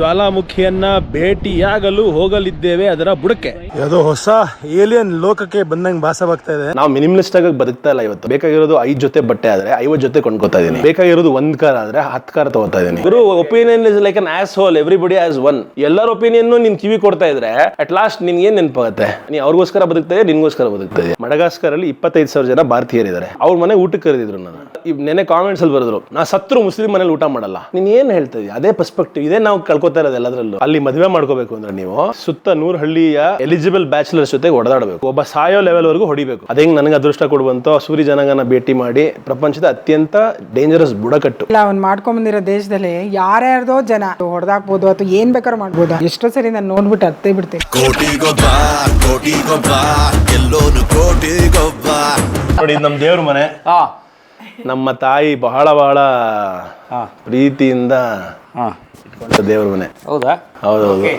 ಜ್ವಾಲಾಮುಖಿಯನ್ನ ಭೇಟಿಯಾಗಲು ಹೋಗಲಿದ್ದೇವೆ ಅದರ ಬುಡಕ್ಕೆ. ಯಾವುದೋ ಹೊಸ ಏಲಿಯನ್ ಲೋಕಕ್ಕೆ ಬಂದಂಗೆ ಭಾಸವಾಗ್ತಾ ಇದೆ. ನಾವು ಮಿನಿಮಲಿಸ್ಟ್ ಆಗಿ ಬದುಕ್ತಾ ಇಲ್ಲ ಇವತ್ತು. ಬೇಕಾಗಿರೋದು ಐದ್ ಜೊತೆ ಬಟ್ಟೆ ಆದ್ರೆ ಐವತ್ ಜೊತೆ ಕೊಂಡ್ಕೊತಾ ಇದೀನಿ. ಬೇಕಾಗಿರೋದು ಒಂದ್ ಕಾರ್ ಆದ್ರೆ ಹತ್ ಕಾರ್ ತಗೋತಾ ಇದೀನಿ. ಗುರು opinion is like an asshole everybody has one ಎಲ್ಲರ ಒಪಿನಿಯನ್ ನಿನ್ ಕಿವಿ ಕೊಡ್ತಾ ಇದ್ರೆ ಅಟ್ ಲಾಸ್ಟ್ ನಿನ್ ಏನ್ ನೆನಪಾಗುತ್ತೆ? ನೀ ಅವ್ರಿಗೋಸ್ಕರ ಬದುಕ್ತಾ ಇದೆ ನಿನ್ಗೋಸ್ಕರ ಬದುಕ್ತಾ ಇದೆ ಮಡಗಾಸ್ಕರ್ ಅಲ್ಲಿ ಇಪ್ಪತ್ತೈದು ಸಾವಿರ ಜನ ಭಾರತೀಯರಿದ್ದಾರೆ. ಅವ್ರ ಮನೆ ಊಟಕ್ಕೆ ಕರೆದಿದ್ರು ನಾನು ನೆನೆ ಕಾಮೆಂಟ್ಸ್ ಅಲ್ಲಿ ಬರೆದ್ರು ನಾ ಸತ್ರು ಮುಸ್ಲಿಂ ಮನೇಲಿ ಊಟ ಮಾಡಲ್ಲ. ನೀನ್ ಏನ್ ಹೇಳ್ತಾ ಇದೀಯ? ಅದೇ ಪರ್ಸ್ಪೆಕ್ಟಿವ್ ಇದೇ ನಾವು ಕಳ್ಕೊತಾ ಇರೋದು ಎಲ್ಲದರಲ್ಲೂ. ಅಲ್ಲಿ ಮದುವೆ ಮಾಡ್ಕೋಬೇಕು ಅಂದ್ರೆ ನೀವು ಸುತ್ತ ನೂರ್ ಹಳ್ಳಿಯ ಎಲಿಜಿಬಲ್ ಬ್ಯಾಚುಲರ್ಸ್ ಜೊತೆ ಓಡಾಡಬೇಕು. ಒಬ್ಬ ಸಾಯೋ ಲೆವೆಲ್ ವರೆಗೂ ಹೊಡಿಬೇಕು. ಅದೇ ನನಗೆ ಅದೃಷ್ಟ ಕೊಡುವಂತ ಸೂರ್ಯ ಜನಾಂಗನ ಭೇಟಿ ಮಾಡಿ ಪ್ರಪಂಚದ ಅತ್ಯಂತ ಡೇಂಜರಸ್ ಬುಡಕಟ್ಟು. ಇಲ್ಲ ಅವ್ನು ಮಾಡ್ಕೊಂಬಂದಿರೋ ದೇಶದಲ್ಲಿ ಯಾರ್ಯಾರ್ದೋ ಜನ ಹೊಡೆದಾಕ್ಬೋದು ಅಥವಾ ಏನ್ ಬೇಕಾದ್ರೂ ಮಾಡ್ಬೋದು. ಎಷ್ಟೋ ಸರಿ ನಾನು ನೋಡ್ಬಿಟ್ಟು ಅತ್ತೆ ಬಿಡ್ತೀನಿ. ಕೋಟಿಗೊಬ್ಬ ಕೋಟಿಗೊಬ್ಬ ಎಲ್ಲೋನು ಕೋಟಿಗೊಬ್ಬ. ನೋಡಿ ಇದು ನಮ್ಮ ದೇವ್ರ ಮನೆ. ನಮ್ಮ ತಾಯಿ ಬಹಳ ಬಹಳ ಪ್ರೀತಿಯಿಂದ ಇಟ್ಕೊಂಡ ದೇವ್ರ ಮನೆ. ಹೌದಾ? ಹೌದೌದು.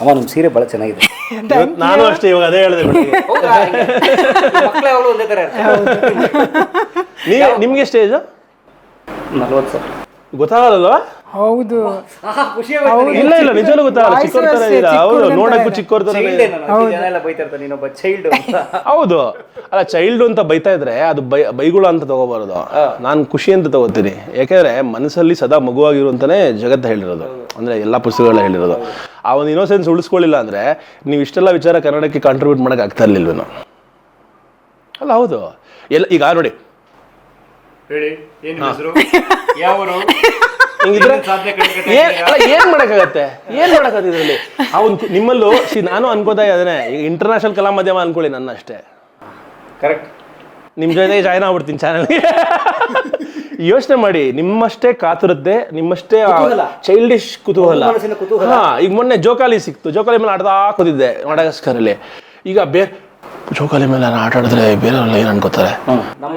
ಅಮ್ಮ ನಿಮ್ಮ ಸೀರೆ ಭಾಳ ಚೆನ್ನಾಗಿದೆ. ಇವತ್ತು ನಾನು ಅಷ್ಟೇ ಇವಾಗ ಅದೇ ಹೇಳಿದೆ. ಮಕ್ಕಳು ಯಾವಾಗಲೂ ಒಂದೇ ಥರ ನೀವು ನಿಮ್ಗೆ ಸ್ಟೇಜ್ ಏಜ್ ನಲ್ವತ್ತು ಸರ್. ಗೊತ್ತಾಗಲ್ವಾ ಹೌದು. ಖುಷಿ ಇಲ್ಲ ಇಲ್ಲ ನಿಜವೂ ಗೊತ್ತಾಗಲ್ಲ ಚಿಕ್ಕವ್ರ ತರ ಇಲ್ಲ ಹೌದು ನೋಡಕ್ಕೂ. ಚಿಕ್ಕವ್ರ ತರ ಚೈಲ್ಡ್ ಹೌದು. ಅಲ್ಲ ಚೈಲ್ಡ್ ಅಂತ ಬೈತಾ ಇದ್ರೆ ಅದು ಬೈ ಬೈಗುಳ ಅಂತ ತಗೋಬಾರದು. ನಾನು ಖುಷಿ ಅಂತ ತಗೋತೀನಿ. ಯಾಕಂದ್ರೆ ಮನಸ್ಸಲ್ಲಿ ಸದಾ ಮಗುವಾಗಿರುವಂತಾನೆ ಜಗತ್ತು ಹೇಳಿರೋದು. ಅಂದ್ರೆ ಎಲ್ಲಾ ಪುಸ್ತಕಗಳ ಹೇಳಿರೋದು. ಆ ಒಂದು ಇನ್ನೋಸೆನ್ಸ್ ಉಳಿಸ್ಕೊಳ್ಳಿಲ್ಲ ಅಂದ್ರೆ ನೀವು ಇಷ್ಟೆಲ್ಲ ವಿಚಾರ ಕನ್ನಡಕ್ಕೆ ಕಾಂಟ್ರಿಬ್ಯೂಟ್ ಮಾಡಕ್ ಆಗ್ತಾ ಇರ್ಲಿಲ್ವ ಅಲ್ಲ ಹೌದು. ಎಲ್ಲ ಈಗ ನೋಡಿ. ಹೇಳಿ ಏನ್ ಹೆಸರು? ಯಾವರು? ಹಿಂಗಿದ್ರೆ ಏನ್ ಅಲ್ಲ, ಏನ್ ಮಾಡಕ್ಕಾಗತ್ತೆ? ಏನ್ ಮಾಡಕ್ಕಾಗತ್ತೆ ಇದರಲ್ಲಿ? ಅವ್ನು ನಿಮ್ಮಲ್ಲೂ ಸಿ ನಾನು ಅನ್ಕೋತಾ ಇದ್ದೇನೆ ಈಗ ಇಂಟರ್ನ್ಯಾಷನಲ್ ಕಲಾ ಮಾಧ್ಯಮ ಅನ್ಕೊಳ್ಳಿ ನನ್ನ ಅಷ್ಟೇ ಕರೆಕ್ಟ್ ನಿಮ್ ಜೊತೆ ಜಾಯ್ನ್ ಆಗ್ಬಿಡ್ತೀನಿ ಚಾನಲ್ಗೆ ಯೋಚನೆ ಮಾಡಿ ನಿಮ್ಮಷ್ಟೇ ಕಾತುರತೆ ನಿಮ್ಮಷ್ಟೇ ಚೈಲ್ಡಿಶ್ ಕುತೂಹಲ. ಹಾ ಈಗ ಮೊನ್ನೆ ಜೋಕಾಲಿ ಸಿಕ್ತು. ಜೋಕಾಲಿ ಮೇಲೆ ಆಡ್ದಾ ಕೂತಿದ್ದೆ ಮಡಗಸ್ಕರಲ್ಲಿ. ಈಗ ಬೇ ಜೋಕಾಲಿ ಮೇಲೆ ನಾನು ಆಟ ಆಡಿದ್ರೆ ಬೇರೆಯವರೆಲ್ಲ ಏನು ಅನ್ಕೋತಾರೆ? ನಮ್ಮ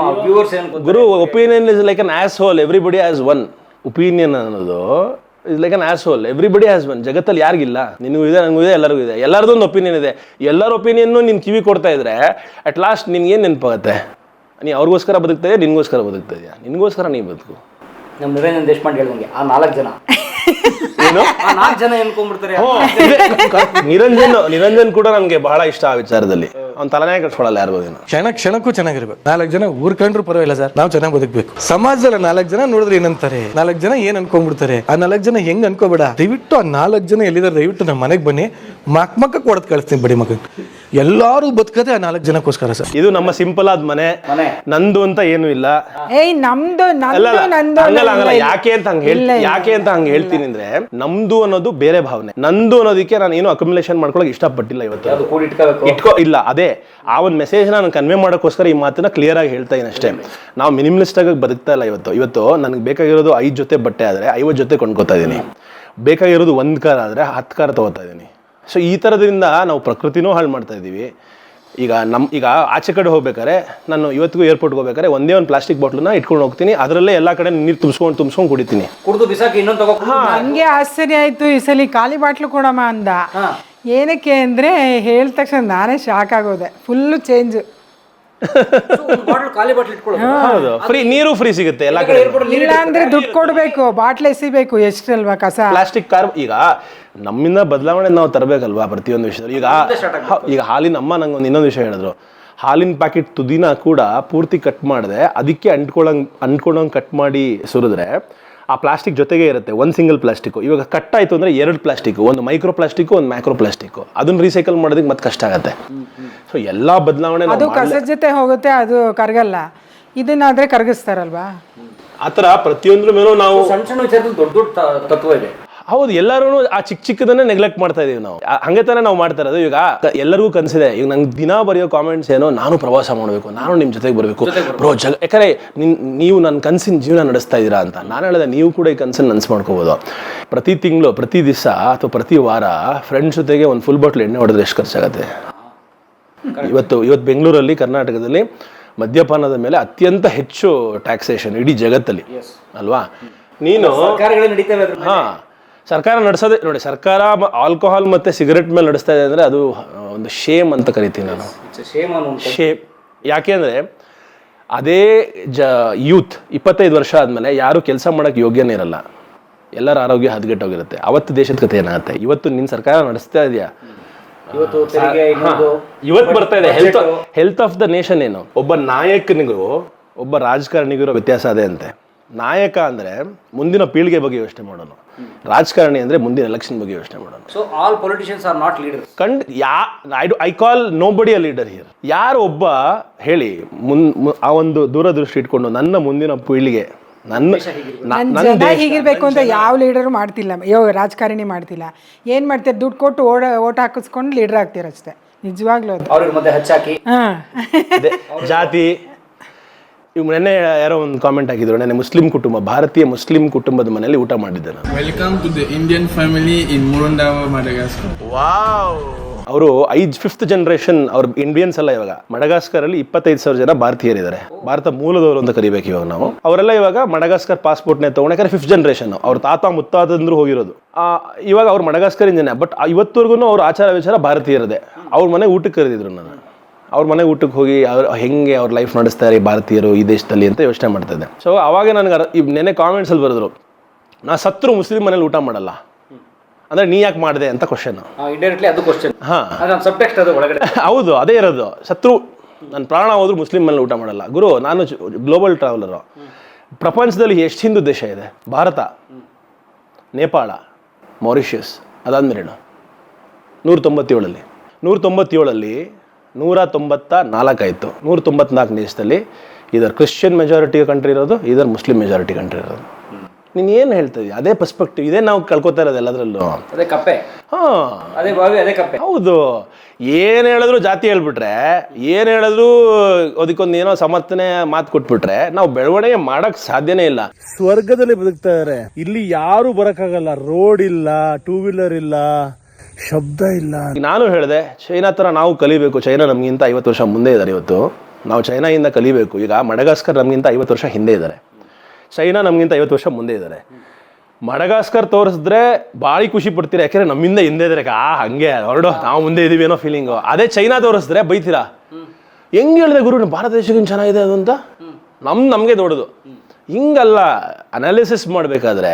ಗುರು opinion is like an asshole everybody has one opinion ಅನ್ನೋದು is like an asshole everybody has one ಜಗತ್ತಲ್ಲಿ ಯಾರಿಗಿಲ್ಲ? ನಿನಗೂ ಇದೆ ನನಗೂ ಇದೆ ಎಲ್ಲರಿಗೂ ಇದೆ. ಎಲ್ಲರದ್ದು ಒಂದು ಒಪಿನಿಯನ್ ಇದೆ. ಎಲ್ಲರ ಒಪಿನಿಯನ್ನು ನೀನು ಕಿವಿ ಕೊಡ್ತಾ ಇದ್ರೆ ಅಟ್ ಲಾಸ್ಟ್ ನಿನಗೇನು ಏನು ನೆನಪಾಗುತ್ತೆ? ನೀ ಅವ್ರಿಗೋಸ್ಕರ ಬದುಕ್ತಾ ಇದೆಯಾ ನಿನಗೋಸ್ಕರ ಬದುಕ್ತಾ ಇದೆಯಾ? ನಿನಗೋಸ್ಕರ ನೀ ಬದುಕು. ನಮ್ಮ ನಿರಂಜನ್ ದೇಶಪಾಂಡೆ ಹೇಳ್ದಂಗೆ ಆ ನಾಲ್ಕು ಜನ. ಏನು? ಆ ನಾಲ್ಕು ಜನ ಅನ್ಕೊಂಡ್ಬಿಡ್ತಾರೆ. ನಿರಂಜನ್ ನಿರಂಜನ್ ಕೂಡ ನನಗೆ ಬಹಳ ಇಷ್ಟ ಆ ವಿಚಾರದಲ್ಲಿ. ಅವ್ನ ತಲೆನೇ ಕಟ್ಕೊಳ್ಳಲ್ಲ ಯಾರು ಏನು ಕ್ಷಣ ಕ್ಷಣಕ್ಕೂ ಚೆನ್ನಾಗಿರ್ಬೇಕು. ನಾಲ್ಕು ಜನ ಊರ್ ಕಂಡ್ರು ಪರವಾಗಿಲ್ಲ ಸರ್. ನಾವು ಚೆನ್ನಾಗಿ ಬದುಕಬೇಕು. ಸಮಾಜದಲ್ಲಿ ನಾಲ್ಕು ಜನ ನೋಡಿದ್ರೆ ಏನಂತಾರೆ? ನಾಲ್ಕು ಜನ ಏನ್ ಅನ್ಕೊಂಡ್ಬಿಡ್ತಾರೆ? ಆ ನಾಲ್ಕು ಜನ ಹೆಂಗ್ ಅನ್ಕೋಬೇಡ? ದಯವಿಟ್ಟು ಆ ನಾಲ್ಕು ಜನ ಎಲ್ಲಿದ್ದಾರೆ ದಯವಿಟ್ಟು ನಮ್ಮ ಮನೆಗೆ ಬನ್ನಿ. ಮಕ್ ಮಕ್ಕ ಕೊಡದ್ ಕಳಿಸ್ತೀನಿ ಬಡಿ ಮಗ ಎಲ್ಲಾರು ಬದುಕದೆ ಆ ನಾಲ್ಕು ಜನಕ್ಕೋಸ್ಕರ ಸರ್. ಇದು ನಮ್ಮ ಸಿಂಪಲ್ ಆದ ಮನೆ. ನಂದು ಅಂತ ಏನು ಇಲ್ಲ. ಏಯ್ ನಮ್ದು ಅಲ್ಲ ನಂದು ಅಲ್ಲ, ನಂದು ಹಂಗಲ್ಲ ಹಂಗಲ್ಲ. ಯಾಕೆ ಅಂತ ಹಂಗ ಹೇಳ್. ಯಾಕೆ ಅಂತ ಹಂಗ ಹೇಳ್ತೀನಿ ಅಂದ್ರೆ ನಮ್ದು ಅನ್ನೋದು ಬೇರೆ ಭಾವನೆ. ನಂದು ಅನ್ನೋದಕ್ಕೆ ನಾನು ಏನು ಅಕ್ಯುಮುಲೇಷನ್ ಮಾಡ್ಕೊಳಕ್ ಇಷ್ಟಪಟ್ಟಿಲ್ಲ ಇವತ್ತು. ಇಟ್ಕೋ ಇಲ್ಲ ಅದೇ. ಆ ಒಂದು ಮೆಸೇಜ್ ನಾನು ಕನ್ವೆ ಮಾಡೋಕ್ಕೋಸ್ಕರ ಈ ಮಾತನ್ನ ಕ್ಲಿಯರ್ ಆಗಿ ಹೇಳ್ತಾ ಇದ್ದೀನಿ ಅಷ್ಟೇ. ನಾವು ಮಿನಿಮಲಿಸ್ಟ್ ಆಗಿ ಬದುಕ್ತಾ ಇಲ್ಲ ಇವತ್ತು. ಇವತ್ತು ನನಗೆ ಬೇಕಾಗಿರೋದು ಐದು ಜೊತೆ ಬಟ್ಟೆ ಆದರೆ ಐವತ್ತು ಜೊತೆ ಕೊಂಡ್ಕೊತಾ ಇದ್ದೀನಿ. ಬೇಕಾಗಿರೋದು ಒಂದು ಕಾರ್ ಆದರೆ ಹತ್ತು ಕಾರ್ ತಗೋತಾ ಇದ್ದೀನಿ. ಸೊ ಈ ಥರದ್ರಿಂದ ನಾವು ಪ್ರಕೃತಿನೂ ಹಾಳು ಮಾಡ್ತಾ ಇದ್ದೀವಿ. ಈಗ ನಮ್ಮ ಈಗ ಆಚೆ ಕಡೆ ಹೋಗ್ಬೇಕಾರೆ ನಾನು ಇವತ್ತಿಗೂ ಏರ್ಪೋರ್ಟ್ಗೆ ಹೋಗ್ಬೇಕಾದ್ರೆ ಒಂದೇ ಒಂದು ಪ್ಲಾಸ್ಟಿಕ್ ಬಾಟ್ಲನ್ನ ಇಟ್ಕೊಂಡು ಹೋಗ್ತೀನಿ. ಅದರಲ್ಲೇ ಎಲ್ಲ ಕಡೆ ನೀರು ತುಂಬಿಸ್ಕೊಂಡು ತುಂಬಿಸ್ಕೊಂಡು ಕುಡಿತೀನಿ. ಕುಡಿದು ಬಿಸಾಕಿ ಇನ್ನೊಂದು ತಗೋ. ಹಂಗೆ ಆಶ್ಚರ್ಯ ಆಯ್ತು ಈ ಸಲ ಖಾಲಿ ಬಾಟ್ಲು ಕೊಡಮ್ಮ ಅಂದ. ಏನಕ್ಕೆ ಅಂದರೆ ಹೇಳಿದ ತಕ್ಷಣ ನಾನೇ ಶಾಕ್ ಆಗೋದೆ. ಫುಲ್ಲು ಚೇಂಜ್ ಬಾಟ್ಲ್ ಖಾಲಿ ಬಾಟ್ಲ್ ಇಟ್ಕೊಳ್ಳೋದು. ಹೌದು. ಫ್ರೀ ನೀರು ಫ್ರೀ ಸಿಗುತ್ತೆ ಎಲ್ಲ ಕಡೆ ಇಲ್ಲ ಅಂದ್ರೆ ದುಡ್ಡು ಕೊಡ್ಬೇಕು ಬಾಟ್ಲ್ ಎಸಿಬೇಕು ಎಷ್ಟಲ್ವಾ ಕಸ? ಪ್ಲಾಸ್ಟಿಕ್ ಕಾರ್ ಈಗ ನಮ್ಮಿಂದ ಬದಲಾವಣೆ ನಾವು ತರಬೇಕಲ್ವಾ ಪ್ರತಿಯೊಂದು ವಿಷಯದಲ್ಲಿ? ಈಗ ಈಗ ಹಾಲಿನ ಅಮ್ಮ ನಂಗೆ ಒಂದು ಇನ್ನೊಂದು ವಿಷಯ ಹೇಳಿದ್ರು. ಹಾಲಿನ ಪ್ಯಾಕೆಟ್ ತುದಿನ ಕೂಡ ಪೂರ್ತಿ ಕಟ್ ಮಾಡಿದೆ ಅದಕ್ಕೆ ಅಂಟ್ಕೊಳಂಗ್ ಅಂಟ್ಕೊಳಂಗ್ ಕಟ್ ಮಾಡಿ ಸುರಿದ್ರೆ ಆ ಪ್ಲಾಸ್ಟಿಕ್ ಜೊತೆಗೆ ಇರುತ್ತೆ ಒಂದು ಸಿಂಗಲ್ ಪ್ಲಾಸ್ಟಿಕ್ ಇವಾಗ ಕಟ್ ಆಯಿತು ಅಂದ್ರೆ ಎರಡು ಪ್ಲಾಸ್ಟಿಕ್ ಒಂದು ಮೈಕ್ರೋ ಪ್ಲಾಸ್ಟಿಕ್ಕು ಒಂದು ಮ್ಯಾಕ್ರೋ ಪ್ಲಾಸ್ಟಿಕ್ಕು ಅದನ್ನ ರೀಸೈಕಲ್ ಮಾಡೋದಕ್ಕೆ ಮತ್ತೆ ಕಷ್ಟ ಆಗುತ್ತೆ. ಸೊ ಎಲ್ಲ ಬದಲಾವಣೆ ಅದು ಕಸ ಕಸದ ಜೊತೆ ಹೋಗುತ್ತೆ ಅದು ಕರಗಲ್ಲ. ಇದನ್ನಾದರೆ ಕರಗಿಸ್ತಾರಲ್ವಾ? ಆ ಥರ ಪ್ರತಿಯೊಂದ್ರ ಮೇಲೂ ನಾವು ಸಣ್ಣ ಸಣ್ಣ ವಿಚಾರದಲ್ಲಿ ದೊಡ್ಡ ದೊಡ್ಡ ತತ್ವ ಇದೆ. ಹೌದು ಎಲ್ಲರೂ ಆ ಚಿಕ್ಕ ಚಿಕ್ಕದನ್ನೇ ನೆಗ್ಲೆಕ್ಟ್ ಮಾಡ್ತಾ ಇದೀವಿ ನಾವು. ಹಂಗೆ ತಾನೇ ನಾವು ಮಾಡ್ತಾ ಇರೋದು. ಈಗ ಎಲ್ಲರಿಗೂ ಕನ್ಸಿದೆ. ಈಗ ನಂಗೆ ದಿನ ಬರೆಯೋ ಕಾಮೆಂಟ್ಸ್ ಏನೋ ನಾನು ಪ್ರವಾಸ ಮಾಡಬೇಕು ನಾನು ನಿಮ್ಮ ಜೊತೆಗೆ ಬರಬೇಕು. ಬ್ರೋ ಜಗ ಯಾಕಂದ್ರೆ ನೀವು ನನ್ನ ಕನಸಿನ ಜೀವನ ನಡೆಸ್ತಾ ಇದ್ದೀರಾ ಅಂತ. ನಾನು ಹೇಳಿದೆ ನೀವು ಕೂಡ ಈ ಕನಸನ್ನ ನನಸು ಮಾಡ್ಕೋಬೋದು. ಪ್ರತಿ ತಿಂಗಳು ಪ್ರತಿ ದಿವಸ ಅಥವಾ ಪ್ರತಿ ವಾರ ಫ್ರೆಂಡ್ಸ್ ಜೊತೆಗೆ ಒಂದು ಫುಲ್ ಬಾಟ್ಲ್ ಎಣ್ಣೆ ಹೊಡೆದ್ರೆ ಎಷ್ಟು ಖರ್ಚಾಗುತ್ತೆ? ಇವತ್ತು ಇವತ್ತು ಬೆಂಗಳೂರಲ್ಲಿ ಕರ್ನಾಟಕದಲ್ಲಿ ಮದ್ಯಪಾನದ ಮೇಲೆ ಅತ್ಯಂತ ಹೆಚ್ಚು ಟ್ಯಾಕ್ಸೇಷನ್ ಇಡೀ ಜಗತ್ತಲ್ಲಿ. ಅಲ್ವಾ? ನೀನು. ಹಾ. ಸರ್ಕಾರ ನಡೆಸೋದೇ ನೋಡಿ ಸರ್ಕಾರ ಆಲ್ಕೋಹಾಲ್ ಮತ್ತೆ ಸಿಗರೆಟ್ ಮೇಲೆ ನಡೆಸ್ತಾ ಇದೆ ಅಂದ್ರೆ ಅದು ಒಂದು ಶೇಮ್ ಅಂತ ಕರಿತೀನಿ ನಾನು. ಶೇಮ್ ಯಾಕೆ ಅಂದ್ರೆ ಯಾಕೆಂದ್ರೆ ಅದೇ ಜ ಯೂತ್ ಇಪ್ಪತ್ತೈದು ವರ್ಷ ಆದಮೇಲೆ ಯಾರು ಕೆಲಸ ಮಾಡೋಕ್ಕೆ ಯೋಗ್ಯನೇ ಇರಲ್ಲ. ಎಲ್ಲರ ಆರೋಗ್ಯ ಹದಗೆಟ್ಟೋಗಿರುತ್ತೆ. ಅವತ್ತು ದೇಶದ ಕಥೆ ಏನಾಗುತ್ತೆ? ಇವತ್ತು ನಿನ್ನ ಸರ್ಕಾರ ನಡೆಸ್ತಾ ಇದೆಯಾ? ಇವತ್ತು ಬರ್ತಾ ಇದೆ. Health health of the nation ಏನು? ಒಬ್ಬ ನಾಯಕನಿಗೂ ಒಬ್ಬ ರಾಜಕಾರಣಿಗೂ ಇರೋ ವ್ಯತ್ಯಾಸ ಅದೇ ಅಂತೆ. ನಾಯಕ ಅಂದ್ರೆ ಮುಂದಿನ ಪೀಳಿಗೆ ಬಗ್ಗೆ ಯೋಚನೆ ಮಾಡೋನು. ರಾಜಕಾರಣಿ ಅಂದ್ರೆ ಮುಂದಿನ ಎಲೆಕ್ಷನ್ ಬಗ್ಗೆ ಯೋಚನೆ ಮಾಡೋಣ so all politicians are not leader kind ya I do I call nobody a leader here ಯಾರು ಒಬ್ಬ ಹೇಳಿ ಮುನ್ ಆ ಒಂದು ದೂರದೃಷ್ಟಿ ಇಟ್ಕೊಂಡು ನನ್ನ ಮುಂದಿನ ಪೀಳಿಗೆ ನನ್ನ ನನ್ನ ನನ್ನ ಜನ ದೇಶ ಹೀಗಿರ್ಬೇಕು ಅಂತ ಯಾವ ಲೀಡರು ಮಾಡ್ತಿಲ್ಲ. ಯೋ ರಾಜಕಾರಣಿ ಮಾಡ್ತಿಲ್ಲ. ಏನು ಮಾಡ್ತಾರೆ? ದುಡ್ಡು ಕೊಟ್ಟು ಓಡ ಓಟ್ ಹಾಕಿಸ್ಕೊಂಡು ಲೀಡರ್ ಆಗ್ತೀರ ಅಷ್ಟೇ. ನಿಜವಾಗ್ಲೂ ಅದು. ಅವ್ರಿಗೆ ಮಧ್ಯೆ ಹಚ್ಚಾಕಿ. ಹಾಂ. ದೆ- ಜಾತಿ ಇವ್ ನೆನ್ನೆ ಯಾರೋ ಒಂದು ಕಾಮೆಂಟ್ ಹಾಕಿದ್ರು ನೆನ್ನೆ ಮುಸ್ಲಿಂ ಕುಟುಂಬ ಭಾರತೀಯ ಮುಸ್ಲಿಂ ಕುಟುಂಬದ ಮನೆಯಲ್ಲಿ ಊಟ ಮಾಡಿದ್ದೆ ನಾನು. Welcome to the Indian family in Morondava Madagascar wow ಅವರು ಐದು ಫಿಫ್ತ್ ಜನರೇಷನ್ ಅವ್ರ ಇಂಡಿಯನ್ಸ್ ಅಲ್ಲ ಇವಾಗ. ಮಡಗಾಸ್ಕರ್ ಅಲ್ಲಿ ಇಪ್ಪತ್ತೈದು ಸಾವಿರ ಜನ ಭಾರತೀಯರಿದ್ದಾರೆ. ಭಾರತ ಮೂಲದವರು ಅಂತ ಕರಿಬೇಕು ಇವಾಗ ನಾವು. ಅವರೆಲ್ಲ ಇವಾಗ ಮಡಗಾಸ್ಕರ್ ಪಾಸ್ಪೋರ್ಟ್ನೇ ತಗೊಂಡ್ರೆ ಫಿಫ್ತ್ ಜನರೇಷನ್ ಅವ್ರ ತಾತ ಮುತ್ತಾತಂದ್ರು ಹೋಗಿರೋದು. ಆ, ಇವಾಗ ಅವ್ರು ಮಡಗಾಸ್ಕರ್ ಜನ ಬಟ್ ಇವತ್ತವರೆಗೂ ಅವ್ರ ಆಚಾರ ವಿಚಾರ ಭಾರತೀಯರದೇ. ಅವ್ರ ಮನೆ ಊಟಕ್ಕೆ ಕರೆದಿದ್ರು ನಾನು ಅವ್ರ ಮನೆ ಊಟಕ್ಕೆ ಹೋಗಿ ಅವ್ರು ಹೆಂಗೆ ಅವ್ರ ಲೈಫ್ ನಡೆಸ್ತಾರೆ ಈ ಭಾರತೀಯರು ಈ ದೇಶದಲ್ಲಿ ಅಂತ ಯೋಚನೆ ಮಾಡ್ತಿದ್ದೆ ಸೊ ಅವಾಗ ನನಗೆ ಈ ನೆನೆ ಕಾಮೆಂಟ್ಸಲ್ಲಿ ಬರೆದ್ರು ನಾ ಸತ್ರು ಮುಸ್ಲಿಂ ಮನೇಲಿ ಊಟ ಮಾಡಲ್ಲ. ಅಂದ್ರೆ ನೀ ಯಾಕೆ ಮಾಡಿದೆ ಅಂತ ಕ್ವಶನ್ ಇಂಡೈರೆಕ್ಟ್ಲಿ ಅದು ಕ್ವಶನ್ ಹಾ. ಅದು ಒಳಗಡೆ. ಹೌದು ಅದೇ ಇರೋದು. ಶತ್ರು ನನ್ನ ಪ್ರಾಣ ಹೋದ್ರು ಮುಸ್ಲಿಂ ಮನೇಲಿ ಊಟ ಮಾಡಲ್ಲ. ಗುರು ನಾನು ಗ್ಲೋಬಲ್ ಟ್ರಾವೆಲರು ಪ್ರಪಂಚದಲ್ಲಿ ಎಷ್ಟು ಹಿಂದೂ ದೇಶ ಇದೆ? ಭಾರತ ನೇಪಾಳ ಮಾರಿಷಿಯಸ್ ಅದಾದ್ಮೇಲೆ ನೂರ ತೊಂಬತ್ತೇಳಲ್ಲಿ ನೂರ ತೊಂಬತ್ತೇಳಲ್ಲಿ ನೂರ ತೊಂಬತ್ತ ನಾಲ್ಕಾಯಿತು ನೂರ ತೊಂಬತ್ನಾಲ್ಕು ದೇಶದಲ್ಲಿ ಇದರ ಕ್ರಿಶ್ಚಿಯನ್ ಮೆಜಾರಿಟಿ ಕಂಟ್ರಿ ಇರೋದು ಇದರ ಮುಸ್ಲಿಂ ಮೆಜಾರಿಟಿ ಕಂಟ್ರಿ ಇರೋದು. ನೀನು ಏನು ಹೇಳ್ತಾ ಇದೀಯ? ಅದೇ ಪರ್ಸ್ಪೆಕ್ಟಿವ್ ಇದೇ ನಾವು ಕಳ್ಕೊತಾ ಇರೋದು ಎಲ್ಲದರಲ್ಲೂ. ಅದೇ ಕಪ್ಪೆ. ಹಾಂ. ಅದೇ ಬಾವಿ ಅದೇ ಕಪ್ಪೆ. ಹೌದು. ಏನು ಹೇಳಿದ್ರು ಜಾತಿ ಹೇಳ್ಬಿಟ್ರೆ ಏನು ಹೇಳಿದ್ರು ಅದಕ್ಕೊಂದು ಏನೋ ಸಮರ್ಥನೆ ಮಾತು ಕೊಟ್ಬಿಟ್ರೆ ನಾವು ಬೆಳವಣಿಗೆ ಮಾಡಕ್ ಸಾಧ್ಯನೇ ಇಲ್ಲ. ಸ್ವರ್ಗದಲ್ಲಿ ಬದುಕ್ತಾ ಇದಾರೆ. ಇಲ್ಲಿ ಯಾರು ಬರಕ್ಕಾಗಲ್ಲ. ರೋಡ್ ಇಲ್ಲ ಟೂ ವೀಲರ್ ಇಲ್ಲ. ಶಬ್ದ ಇಲ್ಲ. ನಾನು ಹೇಳಿದೆ, ಚೈನಾ ತರ ನಾವು ಕಲಿಬೇಕು. ಚೈನಾ ನಮಗಿಂತ ಐವತ್ತು ವರ್ಷ ಮುಂದೆ ಇದ್ದಾರೆ ಇವತ್ತು. ನಾವು ಚೈನಾಯಿಂದ ಕಲಿಬೇಕು. ಈಗ ಮಡಗಾಸ್ಕರ್ ನಮಗಿಂತ ಐವತ್ತು ವರ್ಷ ಹಿಂದೆ ಇದ್ದಾರೆ ಚೈನಾ ನಮಗಿಂತ ಐವತ್ತು ವರ್ಷ ಮುಂದೆ ಇದ್ದಾರೆ ಮಡಗಾಸ್ಕರ್ ತೋರಿಸಿದ್ರೆ ಭಾರಿ ಖುಷಿ ಪಡ್ತೀರಾ? ಯಾಕೆಂದ್ರೆ ನಮ್ಮಿಂದ ಹಿಂದೆ ಇದ್ದಾರೆ ಆ, ಹಂಗೆ. ಹೊರಡು, ನಾವು ಮುಂದೆ ಇದೀವಿ ಏನೋ ಫೀಲಿಂಗು ಅದೇ ಚೈನಾ ತೋರಿಸಿದ್ರೆ ಬೈತೀರಾ? ಹೆಂಗ್ ಹೇಳಿದೆ ಗುರು, ಭಾರತ ದೇಶಕ್ಕಿಂತ ಚೆನ್ನಾಗಿದೆ ಅದು ಅಂತ? ನಮ್, ನಮಗೆ ದೊಡ್ಡದು. ಹಿಂಗಲ್ಲ ಅನಾಲಿಸಿಸ್ ಮಾಡಬೇಕಾದ್ರೆ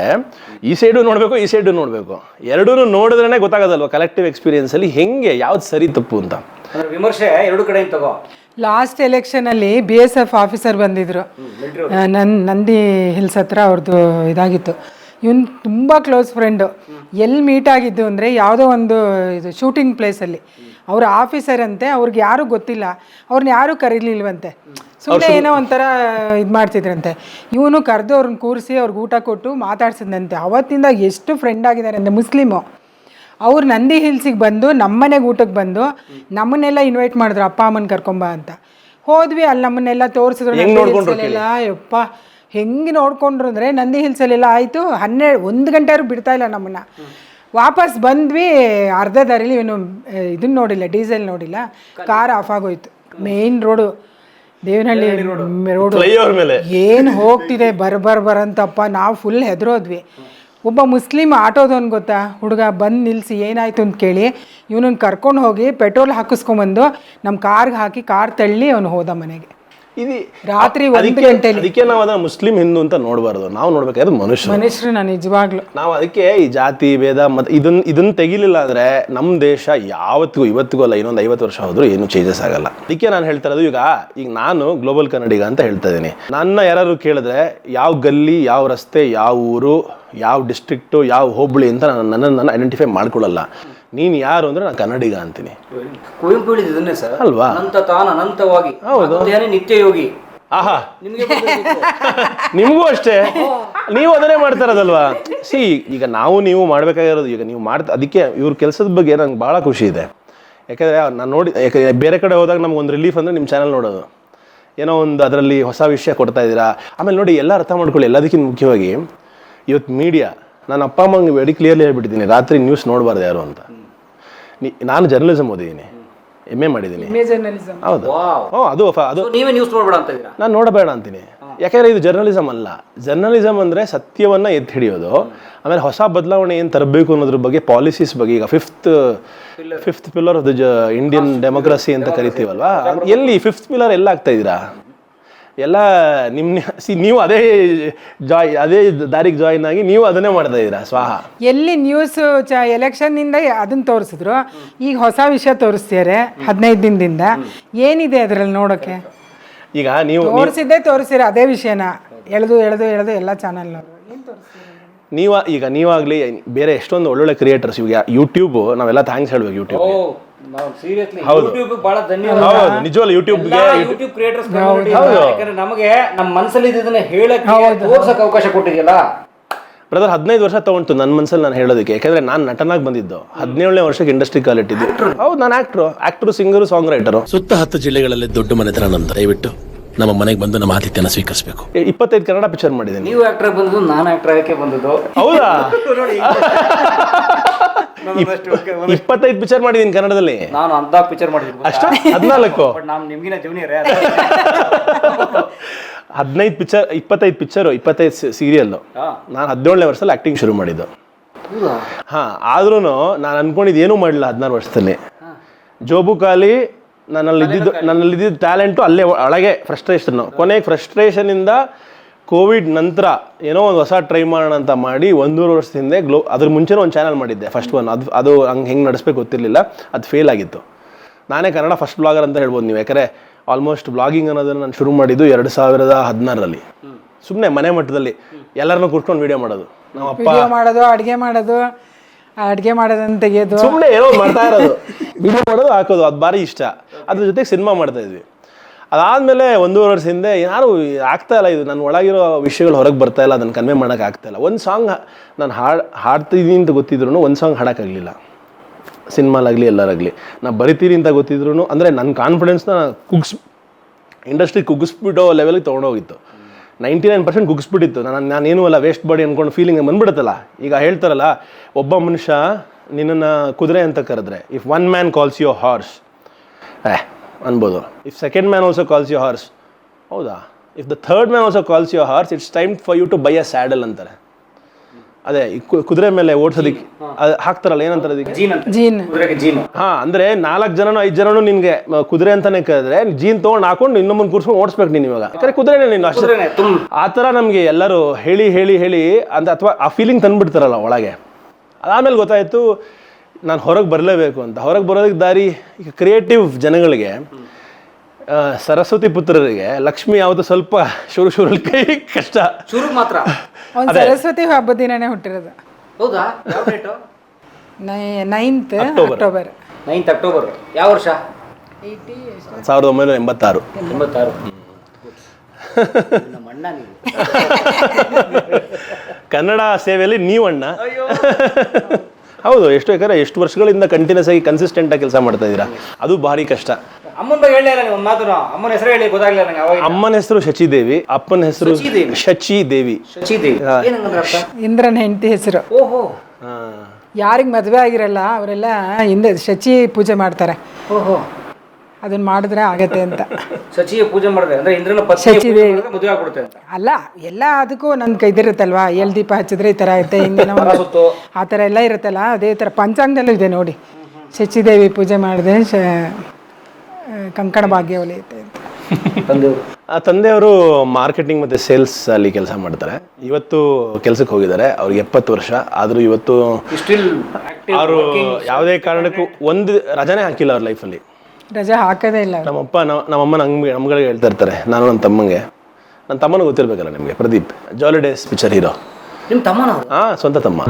ಈ ಸೈಡು ನೋಡಬೇಕು ಈ ಸೈಡು ನೋಡಬೇಕು. ಎರಡೂ ನೋಡಿದ್ರೇ ಗೊತ್ತಾಗೋದಲ್ವ ಕಲೆಕ್ಟಿವ್ ಎಕ್ಸ್ಪೀರಿಯನ್ಸಲ್ಲಿ ಹೆಂಗೆ ಯಾವ್ದು ಸರಿ ತಪ್ಪು ಅಂತ. ವಿಮರ್ಶೆ ಎರಡು ಕಡೆ ತಗೋ. ಲಾಸ್ಟ್ ಎಲೆಕ್ಷನಲ್ಲಿ ಬಿ ಎಸ್ ಎಫ್ ಆಫೀಸರ್ ಬಂದಿದ್ರು. ನನ್ನ ನಂದಿ ಹಿಲ್ಸ್ ಹತ್ರ ಅವ್ರದ್ದು ಇದಾಗಿತ್ತು. ಇವನು ತುಂಬ ಕ್ಲೋಸ್ ಫ್ರೆಂಡು ಎಲ್ಲಿ ಮೀಟ್ ಆಗಿದ್ದು ಅಂದರೆ ಯಾವುದೋ ಒಂದು ಇದು ಶೂಟಿಂಗ್ ಪ್ಲೇಸಲ್ಲಿ ಅವ್ರ ಆಫೀಸರ್ ಅಂತೆ ಅವ್ರಿಗೆ ಯಾರೂ ಗೊತ್ತಿಲ್ಲ. ಅವ್ರನ್ನ ಯಾರೂ ಕರೀಲಿಲ್ವಂತೆ? ಸುಮ್ಮನೆ ಏನೋ ಒಂಥರ ಇದು ಮಾಡ್ತಿದ್ರಂತೆ. ಇವನು ಕರೆದು ಅವ್ರನ್ನ ಕೂರಿಸಿ ಅವ್ರಿಗೆ ಊಟ ಕೊಟ್ಟು ಮಾತಾಡ್ಸಿದ್ನಂತೆ. ಅವತ್ತಿಂದ ಎಷ್ಟು ಫ್ರೆಂಡ್ ಆಗಿದ್ದಾರೆ ಅಂದರೆ ಮುಸ್ಲಿಮು. ಅವ್ರು ನಂದಿ ಹಿಲ್ಸಿಗೆ ಬಂದು ನಮ್ಮನೆಗೆ ಊಟಕ್ಕೆ ಬಂದು ನಮ್ಮನ್ನೆಲ್ಲ ಇನ್ವೈಟ್ ಮಾಡಿದ್ರು ಅಪ್ಪ ಅಮ್ಮನ ಕರ್ಕೊಂಬ ಅಂತ. ಹೋದ್ವಿ ಅಲ್ಲಿ ನಮ್ಮನ್ನೆಲ್ಲ ತೋರಿಸಿದ್ರು ಹಿಲ್ಸಲ್ಲೆಲ್ಲ. ಯಪ್ಪ ಹೆಂಗೆ ನೋಡ್ಕೊಂಡ್ರು ಅಂದರೆ ನಂದಿ ಹಿಲ್ಸಲ್ಲೆಲ್ಲ ಆಯಿತು ಹನ್ನೆರಡು ಒಂದು ಗಂಟೆಯವರು ಬಿಡ್ತಾ ಇಲ್ಲ ನಮ್ಮನ್ನ. ವಾಪಸ್ ಬಂದ್ವಿ ಅರ್ಧ ದಾರಿಲಿ ಇವನು ಇದನ್ನ ನೋಡಿಲ್ಲ ಡೀಸೆಲ್ ನೋಡಿಲ್ಲ. ಕಾರ್ ಆಫ್ ಆಗೋಯ್ತು. Main road. ದೇವನಹಳ್ಳಿ ರೋಡ್ ಮೇಲೆ. ಏನು ಹೋಗ್ತಿದೆ ಬರ್ ಬರ್ ಬರಂತಪ್ಪ ನಾವು ಫುಲ್ ಹೆದರೋದ್ವಿ. ಒಬ್ಬ ಮುಸ್ಲಿಮ್ ಆಟೋದವನು ಗೊತ್ತಾ? ಹುಡುಗ ಬಂದು ನಿಲ್ಲಿಸಿ ಏನಾಯ್ತು ಅಂತ ಕೇಳಿ ಇವನನ್ನ ಕರ್ಕೊಂಡು ಹೋಗಿ ಪೆಟ್ರೋಲ್ ಹಾಕಿಸ್ಕೊಂಬಂದು ನಮ್ಮ ಕಾರ್ಗೆ ಹಾಕಿ ಕಾರ್ ತಳ್ಳಿ ಅವನು ಹೋದ ಮನೆಗೆ. ಇದು ರಾತ್ರಿ ಒಂದು ಅದಕ್ಕೆ ಗಂಟೆಲಿ. ಅದಕ್ಕೆ ನಾವು ಅದನ್ನ ಮುಸ್ಲಿಂ ಹಿಂದೂ ಅಂತ ನೋಡಬಾರ್ದು. ನಾವು ನೋಡ್ಬೇಕಾದ್ರೆ ಮನುಷ್ಯ ಮನುಷ್ಯರು. ನಾನು ನಿಜವಾಗ್ಲು. ನಾವು ಅದಕ್ಕೆ ಈ ಜಾತಿ ಭೇದ ಮತ್ತು ಇದನ್ನ ಇದನ್ನ ತೆಗಿಲಿಲ್ಲ ಅಂದ್ರೆ ನಮ್ಮ ದೇಶ ಯಾವತ್ತಿಗೂ ಇವತ್ತಿಗೂ ಅಲ್ಲ ಇನ್ನೊಂದು ಐವತ್ತು ವರ್ಷ ಹೋದ್ರೂ ಏನು ಚೇಂಜಸ್ ಆಗಲ್ಲ. ಅದಕ್ಕೆ ನಾನು ಹೇಳ್ತಾ ಇರೋದು ಈಗ ಈಗ ನಾನು ಗ್ಲೋಬಲ್ ಕನ್ನಡಿಗ ಅಂತ ಹೇಳ್ತಾ ಇದ್ದೀನಿ. ನನ್ನ ಯಾರು ಕೇಳಿದ್ರೆ ಯಾವ ಗಲ್ಲಿ ಯಾವ ರಸ್ತೆ ಯಾವ ಊರು ಯಾವ ಡಿಸ್ಟ್ರಿಕ್ಟು ಯಾವ ಹೋಬಳಿ ಅಂತ ನಾನು ನನ್ನನ್ನು ನಾನು ಐಡೆಂಟಿಫೈ ಮಾಡ್ಕೊಳ್ಳಲ್ಲ. ನೀನು ಯಾರು ಅಂದ್ರೆ ನಾನು ಕನ್ನಡಿಗ ಅಂತೀನಿ. ಕುವೆಂಪು ಸರ್. ಅಲ್ವಾ? ಅನಂತ ತಾನ ಅನಂತವಾಗಿ ಅನಂತಯಾನಿ ನಿತ್ಯ ಯೋಗಿ ಆಹಾ. ನಿಮಗೆ. ನಿಮಗೂ ಅಷ್ಟೇ? ನೀವು ಅದನ್ನೇ ಮಾಡ್ತಾರದಲ್ವಾ? ಸಿ ಈಗ ನಾವು ನೀವು ಮಾಡಬೇಕಾಗಿರೋದು ಈಗ ನೀವು ಮಾಡ್ತಾ ಅದಕ್ಕೆ ಇವ್ರ ಕೆಲಸದ ಬಗ್ಗೆ ನಂಗೆ ಭಾಳ ಖುಷಿ ಇದೆ. ಯಾಕಂದರೆ ನಾನು ನೋಡಿ ಯಾಕಂದ್ರೆ ಬೇರೆ ಕಡೆ ಹೋದಾಗ ನಮ್ಗೆ ಒಂದು ರಿಲೀಫ್ ಅಂದರೆ ನಿಮ್ಮ ಚಾನಲ್ ನೋಡೋದು. ಏನೋ ಒಂದು ಅದರಲ್ಲಿ ಹೊಸ ವಿಷಯ ಕೊಡ್ತಾ ಇದ್ದೀರಾ? ಆಮೇಲೆ ನೋಡಿ ಎಲ್ಲ ಅರ್ಥ ಮಾಡ್ಕೊಳ್ಳಿ ಎಲ್ಲದಕ್ಕಿಂತ ಮುಖ್ಯವಾಗಿ ಇವತ್ತು ಮೀಡಿಯಾ ನನ್ನ ಅಪ್ಪ ಅಮ್ಮಂಗೆ ವೆರಿ ಕ್ಲಿಯರ್ಲಿ ಹೇಳ್ಬಿಟ್ಟಿದ್ದೀನಿ ರಾತ್ರಿ ನ್ಯೂಸ್ ನೋಡಬಾರ್ದು ಯಾರು ಅಂತ. ನಾನು ಜರ್ನಲಿಸಮ್ ಓದಿದ್ದೀನಿ. ಎಂ ಎ ಮಾಡಿದ್ದೀನಿ. ಹೌದು. ಓ ಹ್ಞೂ ಅದು ಫ- ಅದು ನೀವೇ ನ್ಯೂಸ್ ನೋಡ್ಬೇಡ ಅಂತ ನಾನು ನೋಡಬೇಡ ಅಂತೀನಿ. ಯಾಕೆಂದರೆ ಇದು ಜರ್ನಲಿಸಮ್ ಅಲ್ಲ. ಜರ್ನಲಿಸಮ್ ಅಂದ್ರೆ ಸತ್ಯವನ್ನ ಎತ್ತಿ ಹಿಡಿಯೋದು. ಆಮೇಲೆ ಹೊಸ ಬದಲಾವಣೆ ಏನು ತರಬೇಕು ಅನ್ನೋದ್ರ ಬಗ್ಗೆ ಪಾಲಿಸೀಸ್ ಬಗ್ಗೆ ಈಗ fifth fifth pillar of the Indian democracy ಅಂತ ಕರಿತೀವಲ್ವಾ? ಎಲ್ಲಿ ಫಿಫ್ತ್ ಪಿಲ್ಲರ್ ಎಲ್ಲ ಆಗ್ತಾ ಇದ್ದೀರಾ? ಎಲ್ಲ ನಿಮ್ಮ ಸಿ ನೀವು ಅದೇ ಜಾಯ್ ಅದೇ ದಾರಿಗೆ ಜಾಯಿನ್ ಆಗಿ ನೀವು ಅದನ್ನೇ ಮಾಡ್ತಾ ಇದ್ದೀರಾ ಸ್ವಾಹ. ಎಲ್ಲಿ ನ್ಯೂಸ್ ಚ ಎಲೆಕ್ಷನ್ನಿಂದ ಅದನ್ನ ತೋರಿಸಿದ್ರು. ಈಗ ಹೊಸ ವಿಷಯ ತೋರಿಸ್ತಾರೆ ಹದಿನೈದು ದಿನದಿಂದ. ಏನಿದೆ ಅದರಲ್ಲಿ ನೋಡೋಕೆ? ಈಗ ನೀವು ತೋರಿಸಿದ್ದೇ ತೋರಿಸಿರ ಅದೇ ವಿಷಯನ. ಎಳೆದು ಎಳೆದು ಎಳೆದು ಎಲ್ಲ ಚಾನಲ್ನವರು ನೀವ ಈಗ ನೀವಾಗಲಿ ಬೇರೆ ಎಷ್ಟೊಂದು ಒಳ್ಳೊಳ್ಳೆ ಕ್ರಿಯೇಟರ್ಸ್ ಇವಾಗ ಯೂಟ್ಯೂಬ್ ನಾವೆಲ್ಲ ಥ್ಯಾಂಕ್ಸ್ ಹೇಳ್ಬೇಕು ಯೂಟ್ಯೂಬ್ ನಾವು ಸೀರಿಯಸ್ಲಿ ಹೌದು. ಯೂಟ್ಯೂಬ್ ಬಹಳ ಧನ್ಯವಾದ. ಹೌದು ನಿಜವಲ್ಲ ಯೂಟ್ಯೂಬ್ಗೆ ಯೂಟ್ಯೂಬ್ ಕ್ರಿಯೇಟರ್ಸ್ ಯಾಕಂದ್ರೆ ನಮಗೆ ನಮ್ಮ ಮನಸ್ಸಲ್ಲಿ ಇದನ್ನ ಹೇಳಕ್ಕೆ ತೋರ್ಸಕ್ ಅವಕಾಶ ಕೊಟ್ಟಿದೆಯಲ್ಲ? ಬ್ರದರ್ ಹದಿನೈದು ವರ್ಷ ತಗೊಂತು ನನ್ನ ಮನಸ್ಸಲ್ಲಿ ನಾನು ಹೇಳೋದಕ್ಕೆ ಯಾಕಂದ್ರೆ ನಾನು ನಟನಾಗಿ ಬಂದಿದ್ದು. ಹದಿನೇಳನೇ ವರ್ಷಕ್ಕೆ ಇಂಡಸ್ಟ್ರಿ ಕಾಲಿಟ್ಟಿದ್ದು ಹೌದು ನಾನು actor actor singer song writer ಸುತ್ತ ಹತ್ತು ಜಿಲ್ಲೆಗಳಲ್ಲಿ ದೊಡ್ಡ ಮನೆತನ ನಮ್ದು ದಯವಿಟ್ಟು ನಮ್ಮ ಮನೆಗೆ ಬಂದು ನಮ್ಮ ಆತಿಥ್ಯನ ಸ್ವೀಕರಿಸಬೇಕು. ಇಪ್ಪತ್ತೈದು ಕನ್ನಡ ಪಿಕ್ಚರ್ ಮಾಡಿದ್ದೀನಿ. ನೀವು ಆಕ್ಟರ್ ಬಂದು ನಾನು ಆಕ್ಟರ್ ಆಗಕ್ಕೆ ಬಂದದ್ದು. ಹೌದಾ? ಇಪ್ಪತ್ತೈದು ಪಿಕ್ಚರ್ ಮಾಡಿದೀನಿ ಕನ್ನಡದಲ್ಲಿ. ನಾನು ಅಂತ ಪಿಕ್ಚರ್ ಮಾಡಿದ್ದೀನಿ ಅಷ್ಟೇ? ಹದಿನಾಲ್ಕು? ನಾವು ನಿಮ್ಗಿನ ಜೂನಿಯರ್ ಹದಿನೈದು ಪಿಕ್ಚರ್ ಇಪ್ಪತ್ತೈದು ಪಿಕ್ಚರು ಇಪ್ಪತ್ತೈದು ಸೀರಿಯಲ್ಲು ನಾನು ಹದಿನೇಳನೇ ವರ್ಷದಲ್ಲಿ ಆಕ್ಟಿಂಗ್ ಶುರು ಮಾಡಿದ್ದು. ಹಾಂ ಆದ್ರೂ ನಾನು ಅನ್ಕೊಂಡಿದ್ದು ಏನೂ ಮಾಡಲಿಲ್ಲ ಹದಿನಾರು ವರ್ಷದಲ್ಲಿ. ಜೋಬು ಖಾಲಿ ನನ್ನಲ್ಲಿ ಇದ್ದಿದ್ದು ನನ್ನಲ್ಲಿ ಇದ್ದಿದ್ದು ಟ್ಯಾಲೆಂಟು ಅಲ್ಲೇ ಒಳಗೆ ಫ್ರಸ್ಟ್ರೇಷನ್ನು ಕೊನೆಗೆ ಫ್ರಸ್ಟ್ರೇಷನಿಂದ ಕೋವಿಡ್ ನಂತರ ಏನೋ ಒಂದು ಹೊಸ ಟ್ರೈ ಮಾಡೋಣ ಅಂತ ಮಾಡಿ ಒಂದೂರು ವರ್ಷದ ಹಿಂದೆ ಗ್ಲೋ ಅದ್ರ ಮುಂಚೆನೂ ಒಂದು ಚಾನಲ್ ಮಾಡಿದ್ದೆ ಫಸ್ಟ್ ಒನ್ ಅದು ಅದು ಹಂಗೆ ಹೆಂಗೆ ನಡೆಸ್ಬೇಕು ಗೊತ್ತಿರಲಿಲ್ಲ ಅದು ಫೇಲ್ ಆಗಿತ್ತು. ನಾನೇ ಕನ್ನಡ ಫಸ್ಟ್ ಬ್ಲಾಗರ್ ಅಂತ ಹೇಳ್ಬೋದು ನೀವು ಯಾಕಂದರೆ ಆಲ್ಮೋಸ್ಟ್ ಬ್ಲಾಗಿಂಗ್ ಅನ್ನೋದನ್ನು ನಾನು ಶುರು ಮಾಡಿದ್ದು ಎರಡು ಸಾವಿರದ ಹದಿನಾರರಲ್ಲಿ. ಸುಮ್ಮನೆ ಮನೆ ಮಟ್ಟದಲ್ಲಿ ಎಲ್ಲರನ್ನೂ ಕೂತ್ಕೊಂಡು ವೀಡಿಯೋ ಮಾಡೋದು. ನಮ್ಮ ಅಪ್ಪ ಮಾಡೋದು ಅಡುಗೆ ಮಾಡೋದು ಅಡುಗೆ ಮಾಡೋದನ್ನು ತೆಗೆಯೋದು. ಸುಮ್ಮನೆ ಏನೋ ಮಾಡ್ತಾ ಇರೋದು. ವಿಡಿಯೋ ಮಾಡೋದು ಹಾಕೋದು ಅದು ಭಾರಿ ಇಷ್ಟ. ಅದ್ರ ಜೊತೆಗೆ ಸಿನಿಮಾ ಮಾಡ್ತಾ ಇದ್ವಿ. ಅದಾದಮೇಲೆ ಒಂದೂವರೆ ವರ್ಷ ಹಿಂದೆ ಯಾರು ಆಗ್ತಾ ಇಲ್ಲ ಇದು. ನನ್ನ ಒಳಗಿರೋ ವಿಷಯಗಳು ಹೊರಗೆ ಬರ್ತಾ ಇಲ್ಲ, ಅದನ್ನು ಕನ್ವೆ ಮಾಡೋಕೆ ಆಗ್ತಾ ಇಲ್ಲ. ಒಂದು ಸಾಂಗ್ ನಾನು ಹಾಡು ಹಾಡ್ತಿದ್ದೀನಿ ಅಂತ ಗೊತ್ತಿದ್ರು ಒಂದು ಸಾಂಗ್ ಹಾಡೋಕ್ಕಾಗಲಿಲ್ಲ. ಸಿನಿಮಾಲಾಗಲಿ, ಎಲ್ಲರಾಗಲಿ. ನಾ ಬರಿತೀರಿ ಅಂತ ಗೊತ್ತಿದ್ರು ಅಂದರೆ ನನ್ನ ಕಾನ್ಫಿಡೆನ್ಸ್ನ ಕುಗ್ಸ್ ಇಂಡಸ್ಟ್ರಿ ಕುಗ್ಗಿಸ್ಬಿಡೋ ಲೆವೆಲ್ಗೆ ತೊಗೊಂಡೋಗಿತ್ತು. ನೈಂಟಿ ನೈನ್ ಪರ್ಸೆಂಟ್ ಕುಗ್ಸ್ಬಿಟ್ಟಿತ್ತು. ನಾನು ನಾನೇನು ಅಲ್ಲ ವೇಸ್ಟ್ ಬಾಡಿ ಅಂದ್ಕೊಂಡು ಫೀಲಿಂಗ್ ಬಂದ್ಬಿಡುತ್ತಲ್ಲ. ಈಗ ಹೇಳ್ತಾರಲ್ಲ, ಒಬ್ಬ ಮನುಷ್ಯ ನಿನ್ನನ್ನು ಕುದುರೆ ಅಂತ ಕರೆದ್ರೆ if one man calls you horse ಅನ್ಬೋದು. If second man also calls you horse ಹೌದಾ? If the third man also calls you horse it's time for you to buy a saddle ಅಂತಾರೆ. ಅದೇ ಕುದುರೆ ಮೇಲೆ ಓಡಿಸೋದಿಕ್ಕೆ ಹಾಕ್ತಾರಲ್ಲ ಏನಂತಾರೆ ಅದಕ್ಕೆ ಜೀನ್ ಅಂತ. ಜೀನ್. ಕುದುರೆಗೆ ಜೀನು. ಹಾ ಅಂದ್ರೆ ನಾಲ್ಕು ಜನನು ಐದು ಜನನು ನಿನ್ಗೆ ಕುದುರೆ ಅಂತಾನೆ ಕೇಳಿದ್ರೆ ಜೀನ್ ತಗೊಂಡು ಹಾಕೊಂಡು ಇನ್ನೊಮ್ಮೆ ಕೂರ್ಸ್ಕೊಂಡು ಓಡಿಸ್ಬೇಕು ನೀನು ಇವಾಗ. ಯಾಕಂದ್ರೆ ಕುದುರೆನೇ ನೀನು ಅಷ್ಟೇ. ಆತರ ನಮಗೆ ಎಲ್ಲರೂ ಹೇಳಿ ಹೇಳಿ ಹೇಳಿ ಅಂತ ಅಥವಾ ಆ ಫೀಲಿಂಗ್ ತಂದ್ಬಿಡ್ತಾರಲ್ಲ ಒಳಗೆ. ಅದಾದ್ಮೇಲೆ ಗೊತ್ತಾಯಿತು ನಾನು ಹೊರಗೆ ಬರಲೇಬೇಕು ಅಂತ. ಹೊರಗೆ ಬರೋದಕ್ಕೆ ದಾರಿ ಈಗ ಕ್ರಿಯೇಟಿವ್ ಜನಗಳಿಗೆ ಸರಸ್ವತಿ ಪುತ್ರರಿಗೆ ಲಕ್ಷ್ಮಿ ಯಾವುದು ಸ್ವಲ್ಪ ಶುರು ಶುರು ಕೈ ಕಷ್ಟ. ಶುರು ಮಾತ್ರ. ಒಂದು ಸರಸ್ವತಿ ಹಬ್ಬದ ದಿನನೇ ಹುಟ್ಟಿರೋದು. ಹೌದಾ? ಯಾವ date ninth October. October ninth October ಯಾವ ವರ್ಷ? ಸಾವಿರದ ಒಂಬೈನೂರ ಎಂಬತ್ತಾರು. ಎಂಬತ್ತಾರು. ನಮ್ಮ ಅಣ್ಣ ನೀವು. ಕನ್ನಡ ಸೇವೆಯಲ್ಲಿ ನೀವು ಅಣ್ಣ ಹೌದು ಎಷ್ಟು ಯಾಕಂದ್ರೆ ಎಷ್ಟು ವರ್ಷಗಳಿಂದ ಕಂಟಿನ್ಯೂಸ್ ಆಗಿ ಕನ್ಸಿಸ್ಟೆಂಟ್ ಆಗಿ ಕೆಲಸ ಮಾಡ್ತಾ ಇದ್ದೀರಾ? ಅದು ಭಾರಿ ಕಷ್ಟ. ಅಮ್ಮನ ಬಗ್ಗೆ ಒಂದು ಮಾತು ಅಮ್ಮನ ಹೆಸರು ಹೇಳಿ ಗೊತ್ತಾಗ್ಲಿಲ್ಲ ನಂಗೆ ಅವಾಗ ಅಮ್ಮನ ಹೆಸರು ಶಚಿದೇವಿ ಅಪ್ಪನ ಹೆಸರು ಶಚಿದೇವಿ. ಶಚಿ ದೇವಿ ಶಚಿದೇವಿ ಏನಂದ್ರೆ ಅರ್ಥ? ಇಂದ್ರನ ಹೆಂಡತಿ ಹೆಸರು. ಓಹೋ. ಯಾರಿಗೆ ಮದುವೆ ಆಗಿರಲ್ಲ ಅವರೆಲ್ಲ ಹಿಂದೆ ಶಚಿ ಪೂಜೆ ಮಾಡ್ತಾರೆ. ಓಹೋ. ಅದನ್ನ ಮಾಡಿದ್ರೆ ಆಗತ್ತೆ ಅಂತ. ಶಚಿಯ ಪೂಜೆ ಮಾಡಿದ್ರೆ ಅಂದ್ರೆ ಇಂದ್ರನ ಪತ್ನಿ ಶಚಿದೇವಿ. ಮದುವೆ ಆಗ್ಬಿಡುತ್ತೆ ಅಂತ. ಅಲ್ಲ ಎಲ್ಲ ಅದಕ್ಕೂ ನನ್ನ ಕೈದಿರುತ್ತಲ್ವಾ? ಎಲ್ ದೀಪ ಹಚ್ಚಿದ್ರೆ ಈ ಥರ ಐತೆ ಹಿಂದಿನ ಮರ ಒಂದು ಸುತ್ತು. ಆ ಥರ ಎಲ್ಲ ಇರುತ್ತಲ್ಲ ಅದೇ ಥರ ಪಂಚಾಂಗದಲ್ಲೂ ಇದೆ ನೋಡಿ. ಶಚಿದೇವಿ ಪೂಜೆ ಮಾಡಿದೆ ಶ ಕಂಕಣ ಭಾಗ್ಯ ಒಲಿಯುತ್ತೆ ಅಂತ. ತಂದೆಯವರು? ಆ ತಂದೆಯವರು ಮಾರ್ಕೆಟಿಂಗ್ ಮತ್ತು ಸೇಲ್ಸ್ ಅಲ್ಲಿ ಕೆಲಸ ಮಾಡ್ತಾರೆ. ಇವತ್ತು ಕೆಲಸಕ್ಕೆ ಹೋಗಿದ್ದಾರೆ ಅವ್ರಿಗೆ ಎಪ್ಪತ್ತು ವರ್ಷ. ಆದರೂ ಇವತ್ತು ಸ್ಟಿಲ್ ಅವರು ಯಾವುದೇ ಕಾರಣಕ್ಕೂ ಒಂದು ರಜಾನೇ ಹಾಕಿಲ್ಲ ಅವ್ರ ಲೈಫಲ್ಲಿ ರಜೆ ಹಾಕೋದೇ ಇಲ್ಲ. ನಮ್ಮಪ್ಪ ನಮ್ಮ ನಮ್ಮಮ್ಮ ನಮ್ಗೆ ನಮ್ಗಳಿಗೆ ಹೇಳ್ತಾ ಇರ್ತಾರೆ. ನಾನು ನನ್ನ ತಮ್ಮಂಗೆ. ನನ್ನ ತಮ್ಮನ ಗೊತ್ತಿರ್ಬೇಕಲ್ಲ ನಿಮಗೆ Pradeep. Jolly days picture hero ನಿಮ್ಮ ತಮ್ಮನವರು ಹಾಂ ಸ್ವಂತ ತಮ್ಮ.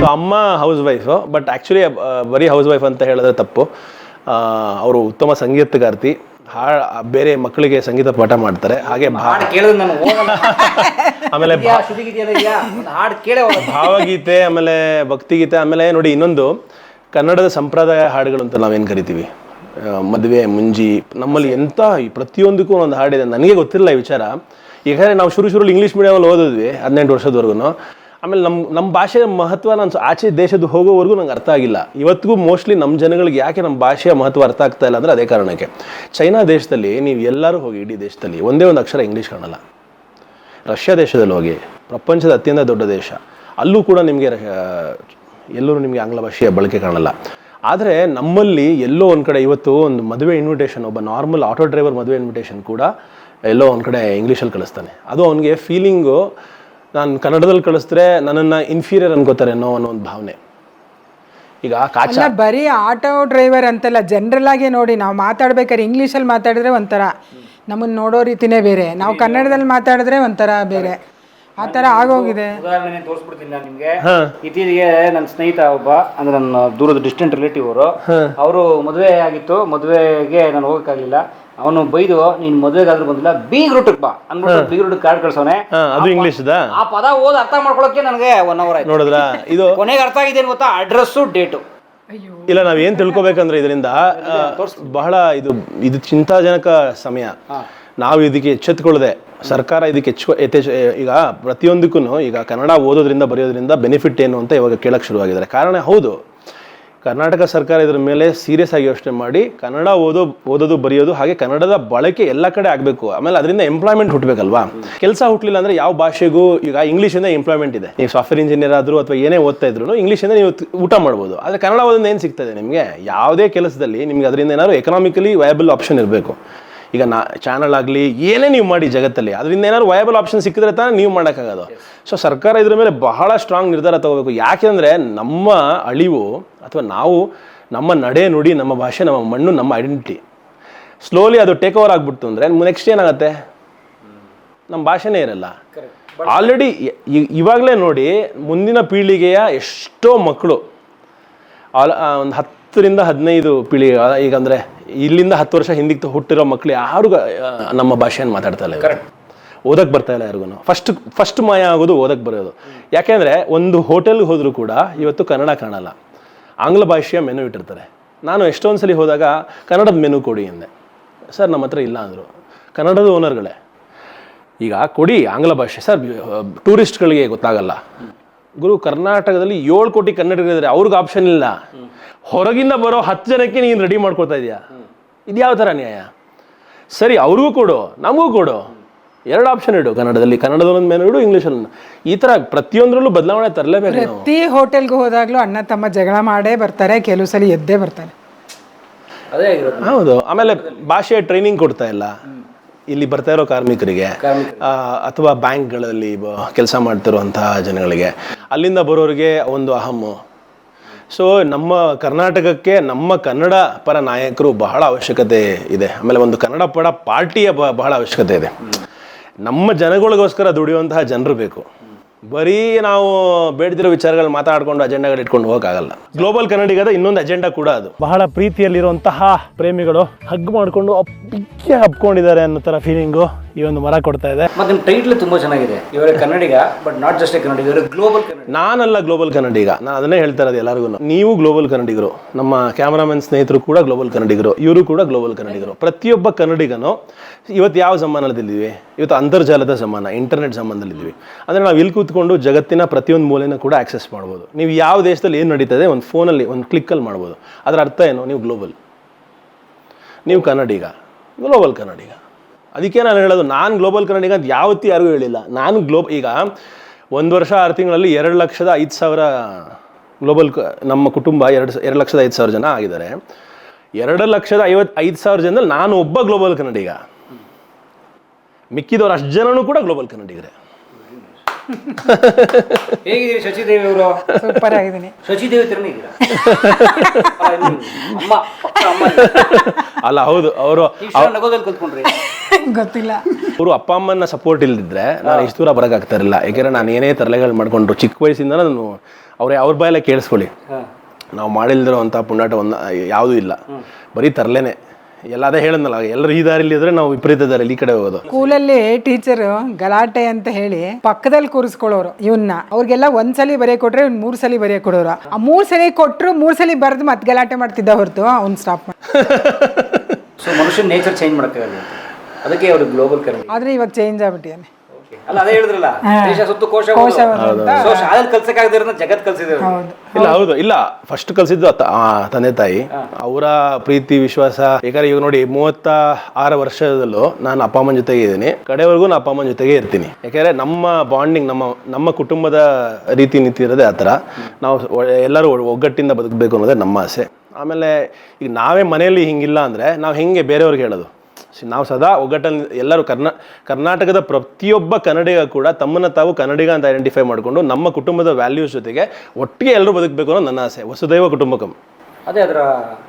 ಸೊ ಅಮ್ಮ ಹೌಸ್ ವೈಫ್ ಬಟ್ ಆ್ಯಕ್ಚುಲಿ ಬರೀ ಹೌಸ್ ವೈಫ್ ಅಂತ ಹೇಳಿದ್ರೆ ತಪ್ಪು. ಅವರು ಉತ್ತಮ ಸಂಗೀತಗಾರ್ತಿ ಹಾ ಬೇರೆ ಮಕ್ಕಳಿಗೆ ಸಂಗೀತ ಪಾಠ ಮಾಡ್ತಾರೆ. ಹಾಗೆ ಹಾಡು ಕೇಳಿದ್ರೆ ನಾನು ಹೋಗಲ್ಲ. ಆಮೇಲೆ ಯಾ ಶ್ರುತಿಗೀತೆಯಲ್ಲ ಇದೆಯಾ? ಒಂದು ಹಾಡು ಕೇಳೇ ಹೋಗಲ್ಲ. ಭಾವಗೀತೆ ಆಮೇಲೆ ಭಕ್ತಿಗೀತೆ ಆಮೇಲೆ ನೋಡಿ ಇನ್ನೊಂದು. ಕನ್ನಡದ ಸಂಪ್ರದಾಯ ಹಾಡುಗಳು ಅಂತ ನಾವೇನು ಕರಿತೀವಿ? ಆ, ಮದುವೆ ಮುಂಜಿ ನಮ್ಮಲ್ಲಿ ಎಂಥ ಈ ಪ್ರತಿಯೊಂದಕ್ಕೂ ಒಂದು ಹಾಡಿದೆ. ನನಗೆ ಗೊತ್ತಿರಲಿಲ್ಲ ಈ ವಿಚಾರ. ಯಾಕಂದರೆ ನಾವು ಶುರು ಶುರು ಇಂಗ್ಲೀಷ್ ಮೀಡಿಯಮಲ್ಲಿ ಓದಿದ್ವಿ ಹದಿನೆಂಟು ವರ್ಷದವರೆಗೂ ಆಮೇಲೆ ನಮ್ಮ ನಮ್ಮ ಭಾಷೆಯ ಮಹತ್ವ ನಾನು ಆಚೆ ದೇಶದ ಹೋಗೋವರೆಗೂ ನಂಗೆ ಅರ್ಥ ಆಗಿಲ್ಲ. ಇವತ್ತಿಗೂ ಮೋಸ್ಟ್ಲಿ ನಮ್ಮ ಜನಗಳಿಗೆ ಯಾಕೆ ನಮ್ಮ ಭಾಷೆಯ ಮಹತ್ವ ಅರ್ಥ ಆಗ್ತಾ ಇಲ್ಲ ಅಂದರೆ ಅದೇ ಕಾರಣಕ್ಕೆ. ಚೈನಾ ದೇಶದಲ್ಲಿ ನೀವು ಎಲ್ಲರೂ ಹೋಗಿ ಇಡೀ ದೇಶದಲ್ಲಿ ಒಂದೇ ಒಂದು ಅಕ್ಷರ ಇಂಗ್ಲೀಷ್ ಕಾಣಲ್ಲ. ರಷ್ಯಾ ದೇಶದಲ್ಲಿ ಹೋಗಿ, ಪ್ರಪಂಚದ ಅತ್ಯಂತ ದೊಡ್ಡ ದೇಶ. ಅಲ್ಲೂ ಕೂಡ ನಿಮಗೆ ಎಲ್ಲರೂ ನಿಮಗೆ ಆಂಗ್ಲ ಭಾಷೆಯ ಬಳಕೆ ಕಾಣಲ್ಲ. ಆದರೆ ನಮ್ಮಲ್ಲಿ ಎಲ್ಲೋ ಒಂದು ಕಡೆ ಇವತ್ತು ಒಂದು ಮದುವೆ ಇನ್ವಿಟೇಷನ್ ಒಬ್ಬ ನಾರ್ಮಲ್ ಆಟೋ ಡ್ರೈವರ್ ಮದುವೆ ಇನ್ವಿಟೇಷನ್ ಕೂಡ ಎಲ್ಲೋ ಒಂದು ಕಡೆ ಇಂಗ್ಲೀಷಲ್ಲಿ ಕಳಿಸ್ತಾನೆ. ಅದು ಅವನಿಗೆ ಫೀಲಿಂಗು ನಾನು ಕನ್ನಡದಲ್ಲಿ ಕಳಿಸಿದ್ರೆ ನನ್ನನ್ನು ಇನ್ಫೀರಿಯರ್ ಅನ್ಕೋತಾರೆ ಅನ್ನೋ ಅನ್ನೋ ಒಂದು ಭಾವನೆ. ಈಗ ಕಾಚ ಅಲ್ಲ ಬರೀ ಆಟೋ ಡ್ರೈವರ್ ಅಂತಲ್ಲ ಜನರಲ್ ಆಗಿ ನೋಡಿ ನಾವು ಮಾತಾಡ್ಬೇಕಾದ್ರೆ ಇಂಗ್ಲೀಷಲ್ಲಿ ಮಾತಾಡಿದ್ರೆ ಒಂಥರ ನಮ್ಮನ್ನು ನೋಡೋ ರೀತಿನೇ ಬೇರೆ. ನಾವು ಕನ್ನಡದಲ್ಲಿ ಮಾತಾಡಿದ್ರೆ ಒಂಥರ ಬೇರೆ. ಆ ಥರ ಆಗೋಗಿದೆ. ಉದಾಹರಣೆ ತೋರಿಸ್ಬಿಡ್ತೀನಿ ನಾನು ನಿಮಗೆ. ಇತ್ತೀಚೆಗೆ ನನ್ನ ಸ್ನೇಹಿತ ಒಬ್ಬ ಅಂದ್ರೆ ನನ್ನ ದೂರದ ಡಿಸ್ಟೆಂಟ್ ರಿಲೇಟಿವ್ ಅವರು. ಅವರು ಮದುವೆ ಆಗಿತ್ತು. ಮದುವೆಗೆ ನಾನು ಹೋಗಕ್ಕಾಗ್ಲಿಲ್ಲ. ಅವನು ಬೈದು ನೀನ್ ಮದುವೆಗಾದ್ರೂ ಬಂದಿಲ್ಲ ಬೀಗ್ ರೂಟಕ್ ಬಾ. ಅಂದ್ಬಿಟ್ಟು ಬೀಗ್ ರೂಟ್ ಕಾರ್ಡ್ ಕಳ್ಸೋನೆ ಅದು ಇಂಗ್ಲಿಷ್ ಆ ಪದ ಓದ್ ಅರ್ಥ ಮಾಡ್ಕೊಳಕ್ಕೆ ನನಗೆ ಒನ್ ಅವರ್ ಆಯ್ತು. ನೋಡಿದ್ರ? ಇದು ಕೊನೆಗೆ ಅರ್ಥ ಆಗಿದೆ ಏನು ಗೊತ್ತಾ? Address date. ಇಲ್ಲ ನಾವ್ ಏನ್ ತಿಳ್ಕೊಬೇಕಂದ್ರೆ ಇದರಿಂದ ಆ, ಬಹಳ ಇದು ಇದು ಚಿಂತಾಜನಕ ಸಮಯ. ನಾವು ಇದಕ್ಕೆ ಎಚ್ಚೆತ್ಕೊಳ್ಳದೆ ಸರ್ಕಾರ ಇದಕ್ಕೆ ಹೆಚ್ಚು ಯಥೇಚ್ಛ ಈಗ ಪ್ರತಿಯೊಂದಕ್ಕೂ ಈಗ ಕನ್ನಡ ಓದೋದ್ರಿಂದ ಬರೆಯೋದ್ರಿಂದ ಬೆನಿಫಿಟ್ ಏನು ಅಂತ ಇವಾಗ ಕೇಳಕ್ಕೆ ಶುರುವಾಗಿದ್ದಾರೆ. ಕಾರಣ ಹೌದು. ಕರ್ನಾಟಕ ಸರ್ಕಾರ ಇದರ ಮೇಲೆ ಸೀರಿಯಸ್ ಆಗಿ ಯೋಚನೆ ಮಾಡಿ ಕನ್ನಡ ಓದೋ, ಓದೋದು, ಬರೆಯೋದು ಹಾಗೆ ಕನ್ನಡದ ಬಳಕೆ ಎಲ್ಲ ಕಡೆ ಆಗಬೇಕು. ಆಮೇಲೆ ಅದರಿಂದ ಎಂಪ್ಲಾಯ್ಮೆಂಟ್ ಹುಟ್ಟಬೇಕಲ್ವಾ ಕೆಲಸ ಹುಟ್ಟಲಿಲ್ಲ ಅಂದ್ರೆ ಯಾವ ಭಾಷೆಗೂ ಈಗ ಇಂಗ್ಲೀಷಿಂದ ಎಂಪ್ಲಾಯ್ಮೆಂಟ್ ಇದೆ. ನೀವು ಸಾಫ್ಟ್ವೇರ್ ಇಂಜಿನಿಯರ್ ಆದರೂ ಅಥವಾ ಏನೇ ಓದ್ತಾ ಇದ್ರು ಇಂಗ್ಲೀಷಿಂದ ನೀವು ಊಟ ಮಾಡ್ಬೋದು. ಆದರೆ ಕನ್ನಡ ಓದೋದು ಏನು ಸಿಗ್ತದೆ ನಿಮಗೆ? ಯಾವುದೇ ಕೆಲಸದಲ್ಲಿ ನಿಮಗೆ ಅದರಿಂದ ಏನಾದ್ರು ಎಕನಾಮಿಕಲಿ ವಯಬಲ್ ಆಪ್ಷನ್ ಇರಬೇಕು. ಈಗ ನಾ ಚಾನಲ್ ಆಗಲಿ ಏನೇ ನೀವು ಮಾಡಿ ಜಗತ್ತಲ್ಲಿ ಅದರಿಂದ ಏನಾದ್ರು ವಯಬಲ್ ಆಪ್ಷನ್ ಸಿಕ್ಕಿದ್ರೆ ತಾನೇ ನೀವು ಮಾಡೋಕ್ಕಾಗೋದು. ಸೊ ಸರ್ಕಾರ ಇದ್ರ ಮೇಲೆ ಬಹಳ ಸ್ಟ್ರಾಂಗ್ ನಿರ್ಧಾರ ತಗೋಬೇಕು. ಯಾಕೆಂದರೆ ನಮ್ಮ ಅಳಿವು ಅಥವಾ ನಾವು ನಮ್ಮ ನಡೆ ನುಡಿ ನಮ್ಮ ಭಾಷೆ ನಮ್ಮ ಮಣ್ಣು ನಮ್ಮ ಐಡೆಂಟಿಟಿ ಸ್ಲೋಲಿ ಅದು ಟೇಕ್ ಓವರ್ ಆಗ್ಬಿಡ್ತು ಅಂದರೆ ನೆಕ್ಸ್ಟ್ ಏನಾಗುತ್ತೆ? ನಮ್ಮ ಭಾಷೆನೇ ಇರಲ್ಲ. ಆಲ್ರೆಡಿ ಇವಾಗಲೇ ನೋಡಿ ಮುಂದಿನ ಪೀಳಿಗೆಯ ಎಷ್ಟೋ ಮಕ್ಕಳು ಆಲ್ ಒಂದು ಹತ್ತರಿಂದ ಹದಿನೈದು ಪೀಳಿಗೆ ಈಗಂದ್ರೆ ಈಗ ಅಂದರೆ ಇಲ್ಲಿಂದ ಹತ್ತು ವರ್ಷ ಹಿಂದಿಗೆ ಹುಟ್ಟಿರೋ ಮಕ್ಕಳು ಯಾರು ನಮ್ಮ ಭಾಷೆಯನ್ನು ಮಾತಾಡ್ತಾ ಇಲ್ಲ. ಓದಕ್ಕೆ ಬರ್ತಾ ಇಲ್ಲ ಯಾರಿಗೂ ಫಸ್ಟ್ ಫಸ್ಟ್ ಮಾಯ ಆಗೋದು ಓದಕ್ಕೆ ಬರೋದು. ಯಾಕೆಂದರೆ ಒಂದು ಹೋಟೆಲ್ಗೆ ಹೋದರೂ ಕೂಡ ಇವತ್ತು ಕನ್ನಡ ಕಾಣಲ್ಲ. ಆಂಗ್ಲ ಭಾಷೆಯ ಮೆನು ಇಟ್ಟಿರ್ತಾರೆ. ನಾನು ಎಷ್ಟೊಂದು ಸಲ ಹೋದಾಗ ಕನ್ನಡದ ಮೆನು ಕೊಡಿ ಎಂದೆ ಸರ್ ನಮ್ಮ ಹತ್ರ ಇಲ್ಲ ಅಂದರು. ಕನ್ನಡದ ಓನರ್ಗಳೇ ಈಗ ಕೊಡಿ ಆಂಗ್ಲ ಭಾಷೆ. ಸರ್ ಟೂರಿಸ್ಟ್ಗಳಿಗೆ ಗೊತ್ತಾಗಲ್ಲ. ಗುರು ಕರ್ನಾಟಕದಲ್ಲಿ ಏಳು ಕೋಟಿ ಕನ್ನಡಿಗರಿದ್ದಾರೆ ಅವ್ರಿಗೆ ಆಪ್ಷನ್ ಇಲ್ಲ. ಹೊರಗಿಂದ ಬರೋ ಹತ್ತು ಜನಕ್ಕೆ ನೀನು ರೆಡಿ ಮಾಡ್ಕೊಳ್ತಾ ಇದೆಯಾ? ಇದು ಯಾವ ಥರ ನ್ಯಾಯ? ಸರಿ ಅವ್ರಿಗೂ ಕೊಡು ನಮಗೂ ಕೊಡು. ಎರಡು ಆಪ್ಷನ್ ಇಡು. ಕನ್ನಡದಲ್ಲಿ ಕನ್ನಡದಲ್ಲೊಂದು ಮೇಲೆ ಇಡು ಇಂಗ್ಲೀಷಲ್ಲಿ ಈ ಥರ ಪ್ರತಿಯೊಂದರಲ್ಲೂ ಬದಲಾವಣೆ ತರಲೇಬೇಕು ಪ್ರತಿ ಹೋಟೆಲ್ಗೆ ಹೋದಾಗಲೂ ಅಣ್ಣ ತಮ್ಮ ಜಗಳ ಮಾಡೇ ಬರ್ತಾರೆ ಕೆಲವು ಸಲ ಎದ್ದೇ ಬರ್ತಾರೆ. ಅದೇ ಆಗಿರೋದು. ಹೌದು. ಆಮೇಲೆ ಭಾಷೆ ಟ್ರೈನಿಂಗ್ ಕೊಡ್ತಾ ಇಲ್ಲ. ಇಲ್ಲಿ ಬರ್ತಾ ಇರೋ ಕಾರ್ಮಿಕರಿಗೆ ಆ, ಅಥವಾ ಬ್ಯಾಂಕ್ಗಳಲ್ಲಿ ಕೆಲಸ ಮಾಡ್ತಿರುವಂತಹ ಜನಗಳಿಗೆ. ಅಲ್ಲಿಂದ ಬರೋರಿಗೆ ಒಂದು ಅಹಮ್ಮು ಸೊ ನಮ್ಮ ಕರ್ನಾಟಕಕ್ಕೆ ನಮ್ಮ ಕನ್ನಡ ಪರ ನಾಯಕರು ಬಹಳ ಅವಶ್ಯಕತೆ ಇದೆ. ಆಮೇಲೆ ಒಂದು ಕನ್ನಡ ಪರ ಪಾರ್ಟಿಯ ಬಹಳ ಅವಶ್ಯಕತೆ ಇದೆ. ನಮ್ಮ ಜನಗಳಿಗೋಸ್ಕರ ದುಡಿಯುವಂತಹ ಜನರು ಬೇಕು. ಬರೀ ನಾವು ಬೇಡದಿರೋ ವಿಚಾರಗಳು ಮಾತಾಡ್ಕೊಂಡು ಅಜೆಂಡಾಗಳು ಇಟ್ಕೊಂಡು ಹೋಗಲ್ಲ ಗ್ಲೋಬಲ್ ಕನ್ನಡಿಗದ ಇನ್ನೊಂದು ಅಜೆಂಡಾ ಕೂಡ ಅದು. ಬಹಳ ಪ್ರೀತಿಯಲ್ಲಿರುವಂತಹ ಪ್ರೇಮಿಗಳು ಹಗ್ ಮಾಡಿಕೊಂಡು ಅಪ್ಪಿಗೆ ಹಬ್ಕೊಂಡಿದ್ದಾರೆ ಅನ್ನೋ ತರ ಫೀಲಿಂಗು ಈ ಒಂದು ಮರ ಕೊಡ್ತಾ ಇದೆ. ಮತ್ತೆ ನಿಮ್ಮ ಟೈಟ್ಲ್ ತುಂಬಾ ಚೆನ್ನಾಗಿದೆ. ಇವರ Kannadiga but not just a Kannadiga ಇವರು ಗ್ಲೋಬಲ್ ಕನ್ನಡಿಗ. ನಾನಲ್ಲ ಗ್ಲೋಬಲ್ ಕನ್ನಡಿಗ. ನಾನು ಅದನ್ನೇ ಹೇಳ್ತಾ ಇರೋದು ಎಲ್ಲರಿಗೂ ನೀವು ಗ್ಲೋಬಲ್ ಕನ್ನಡಿಗರು. ನಮ್ಮ ಕ್ಯಾಮರಾಮನ್ ಸ್ನೇಹಿತರು ಕೂಡ ಗ್ಲೋಬಲ್ ಕನ್ನಡಿಗರು. ಇವರು ಕೂಡ ಗ್ಲೋಬಲ್ ಕನ್ನಡಿಗರು. ಪ್ರತಿಯೊಬ್ಬ ಕನ್ನಡಿಗನು ಇವತ್ತು ಯಾವ ಸಂಬಂಧದಲ್ಲಿದ್ದೀವಿ ಇವತ್ತು ಅಂತರ್ಜಾಲದ ಸಂಬಂಧ ಇಂಟರ್ನೆಟ್ ಸಂಬಂಧದಲ್ಲಿದ್ದೀವಿ ಅಂದರೆ ನಾವು ಇಲ್ಲಿ ಕೂತ್ಕೊಂಡು ಜಗತ್ತಿನ ಪ್ರತಿಯೊಂದು ಮೂಲೆನ ಕೂಡ ಆಕ್ಸೆಸ್ ಮಾಡ್ಬೋದು. ನೀವು ಯಾವ ದೇಶದಲ್ಲಿ ಏನು ನಡೀತದೆ, ಒಂದು ಫೋನಲ್ಲಿ ಒಂದು ಕ್ಲಿಕ್ಕಲ್ಲಿ ಮಾಡ್ಬೋದು. ಅದರ ಅರ್ಥ ಏನು? ನೀವು ಗ್ಲೋಬಲ್ ನೀವು ಕನ್ನಡಿಗ. ಗ್ಲೋಬಲ್ ಕನ್ನಡಿಗ. ಅದಕ್ಕೆ ನಾನು ಹೇಳೋದು, ನಾನು ಗ್ಲೋಬಲ್ ಕನ್ನಡಿಗ ಅಂತ ಯಾವತ್ತೂ ಯಾರಿಗೂ ಹೇಳಿಲ್ಲ. ನಾನು ಗ್ಲೋಬ್ ಈಗ ಒಂದು ವರ್ಷ, ಆರು ತಿಂಗಳಲ್ಲಿ ಎರಡು ಲಕ್ಷದ ಐದು ಸಾವಿರ ಗ್ಲೋಬಲ್ ನಮ್ಮ ಕುಟುಂಬ ಎರಡು ಎರಡು ಲಕ್ಷದ ಐದು ಸಾವಿರ ಜನ ಆಗಿದ್ದಾರೆ. ಎರಡು ಲಕ್ಷದ ಐವತ್ತು ಐದು ಸಾವಿರ ಜನದಲ್ಲಿ ನಾನು ಒಬ್ಬ ಗ್ಲೋಬಲ್ ಕನ್ನಡಿಗ. ಮಿಕ್ಕಿದವ್ರು ಅಷ್ಟು ಜನನೂ ಕೂಡ ಗ್ಲೋಬಲ್ ಕನ್ನಡಿಗರೇ. ಹೇಗಿದ್ದೀರಿ ಶಚಿದೇವಿ ಅವರು? ಸೂಪರ್ ಆಗಿದ್ದೀನಿ. ಶಚಿದೇವಿ ತರನೇ ಇದ್ದೀರಾ ಅಲ್ಲ, ಅಮ್ಮ ಪಕ್ಕ ಅಮ್ಮ ಅಲ್ಲ ಹೌದು ಅವರು ನಗೋದಲ್ಲಿ ಕಲ್ತ್ಕೊಂಡ್ರಿ ಗೊತ್ತಿಲ್ಲ. ಅವರು ಅಪ್ಪ ಅಮ್ಮನ ಸಪೋರ್ಟ್ ಇಲ್ದಿದ್ರೆ ನಾನು ಇಷ್ಟು ದೂರ ಬರೋಕ್ಕಾಗ್ತಾ ಇರಲಿಲ್ಲ. ಯಾಕೆಂದ್ರೆ ನಾನು ಏನೇ ತರಲೆಗಳು ಮಾಡ್ಕೊಂಡ್ರು ಚಿಕ್ಕ ವಯಸ್ಸಿಂದ ನಾನು ಅವ್ರ ಅವ್ರ ಬಾಯಲ್ಲೇ ಕೇಳಿಸ್ಕೊಳ್ಳಿ. ನಾವು ಮಾಡಿಲ್ದಿರೋ ಅಂತ ಪುಂಡಾಟ ಒಂದು ಯಾವುದೂ ಇಲ್ಲ. ಬರೀ ತರಲೇನೆ. ಎಲ್ಲ ಅದೇ ಹೇಳಿದ್ನಲ್ಲ ಎಲ್ಲರೂ ಈ ದಾರಿಲಿ ಇದ್ರೆ ನಾವು ವಿಪರೀತ ದಾರಿಲಿ ಈ ಕಡೆ ಹೋಗೋದು. ಸ್ಕೂಲಲ್ಲಿ ಟೀಚರ್ ಗಲಾಟೆ ಅಂತ ಹೇಳಿ ಪಕ್ಕದಲ್ಲಿ ಕೂರಿಸ್ಕೊಳ್ಳೋರು ಇವನ್ನ ಅವ್ರಿಗೆಲ್ಲ ಒಂದ್ಸಲಿ ಬರೆಯ ಕೊಟ್ರೆ ಇವ್ನು ಮೂರ್ ಸಲಿ ಬರೆಯ ಕೊಡೋರು. ಆ ಮೂರ್ ಸಲಿ ಕೊಟ್ರು ಮೂರ್ ಸಲಿ ಬರೆದು ಮತ್ತೆ ಗಲಾಟೆ ಮಾಡ್ತಿದ್ದ ಹೊರತು ಅವ್ನು ಸ್ಟಾಪ್ ಮಾಡಿ ಸೊ ಮನುಷ್ಯನ ನೇಚರ್ ಚೇಂಜ್ ಮಾಡೋಕ್ಕಾಗಲ್ಲ ಅದಕ್ಕೆ ಅವರು ಗ್ಲೋಬಲ್ ಕರೆ ಆದ್ರೆ ಇವಾಗ ಚೇಂಜ್ ಆಗ್ಬಿಟ್ಟಿದ್ದಾನೆ ಅಲ್ಲ ಅದೇ ಹೇಳಿದ್ರಲ್ಲ ದೇಶ ಸುತ್ತು ಕೋಶ ಕೋಶ ಓದು ಅಂತ. ಸೊ ಶಾಲೆಯಲ್ಲಿ ಕಲ್ಸಕ್ಕಾಗದಿರೋದನ್ನ ಜಗತ್ ಕಲ್ಸಿದೆ ಹೌದು. ಇಲ್ಲ ಹೌದು. ಇಲ್ಲ ಫಸ್ಟ್ ಕಲ್ಸಿದ್ದು ತಂದೆ ತಾಯಿ. ಅವರ ಪ್ರೀತಿ ವಿಶ್ವಾಸ. ಯಾಕಂದ್ರೆ ಇವಾಗ ನೋಡಿ ಮೂವತ್ತ ಆರು ವರ್ಷದಲ್ಲೂ ನಾನು ಅಪ್ಪ ಅಮ್ಮನ ಜೊತೆಗೆ ಇದ್ದೀನಿ. ಕಡೆವರೆಗೂ ನಾನು ಅಪ್ಪ ಅಮ್ಮನ ಜೊತೆಗೆ ಇರ್ತೀನಿ. ಯಾಕಂದ್ರೆ ನಮ್ಮ ಬಾಂಡಿಂಗ್ ನಮ್ಮ ನಮ್ಮ ಕುಟುಂಬದ ರೀತಿ ನೀತಿ ಇರೋದೇ ಆ ಥರ. ನಾವು ಎಲ್ಲರೂ ಒಗ್ಗಟ್ಟಿಂದ ಬದುಕಬೇಕು ಅನ್ನೋದೇ ನಮ್ಮ ಆಸೆ. ಆಮೇಲೆ ಈಗ ನಾವೇ ಮನೆಯಲ್ಲಿ ಹಿಂಗಿಲ್ಲ ಅಂದರೆ ನಾವು ಹೆಂಗೆ ಬೇರೆಯವ್ರಿಗೆ ಹೇಳೋದು? ನಾವು ಸದಾ ಒಗ್ಗಟ್ಟಲ್ಲಿ ಎಲ್ಲರೂ ಕರ್ನಾ ಕರ್ನಾಟಕದ ಪ್ರತಿಯೊಬ್ಬ ಕನ್ನಡಿಗ ಕೂಡ ತಮ್ಮನ್ನ ತಾವು ಕನ್ನಡಿಗ ಅಂತ ಐಡೆಂಟಿಫೈ ಮಾಡಿಕೊಂಡು ನಮ್ಮ ಕುಟುಂಬದ ವ್ಯಾಲ್ಯೂಸ್ ಜೊತೆಗೆ ಒಟ್ಟಿಗೆ ಎಲ್ಲರೂ ಬದುಕಬೇಕು ಅನ್ನೋ ನನ್ನ ಆಸೆ ವಸುದೈವ ಕುಟುಂಬಕಂ. ಅದೇ ಅದರ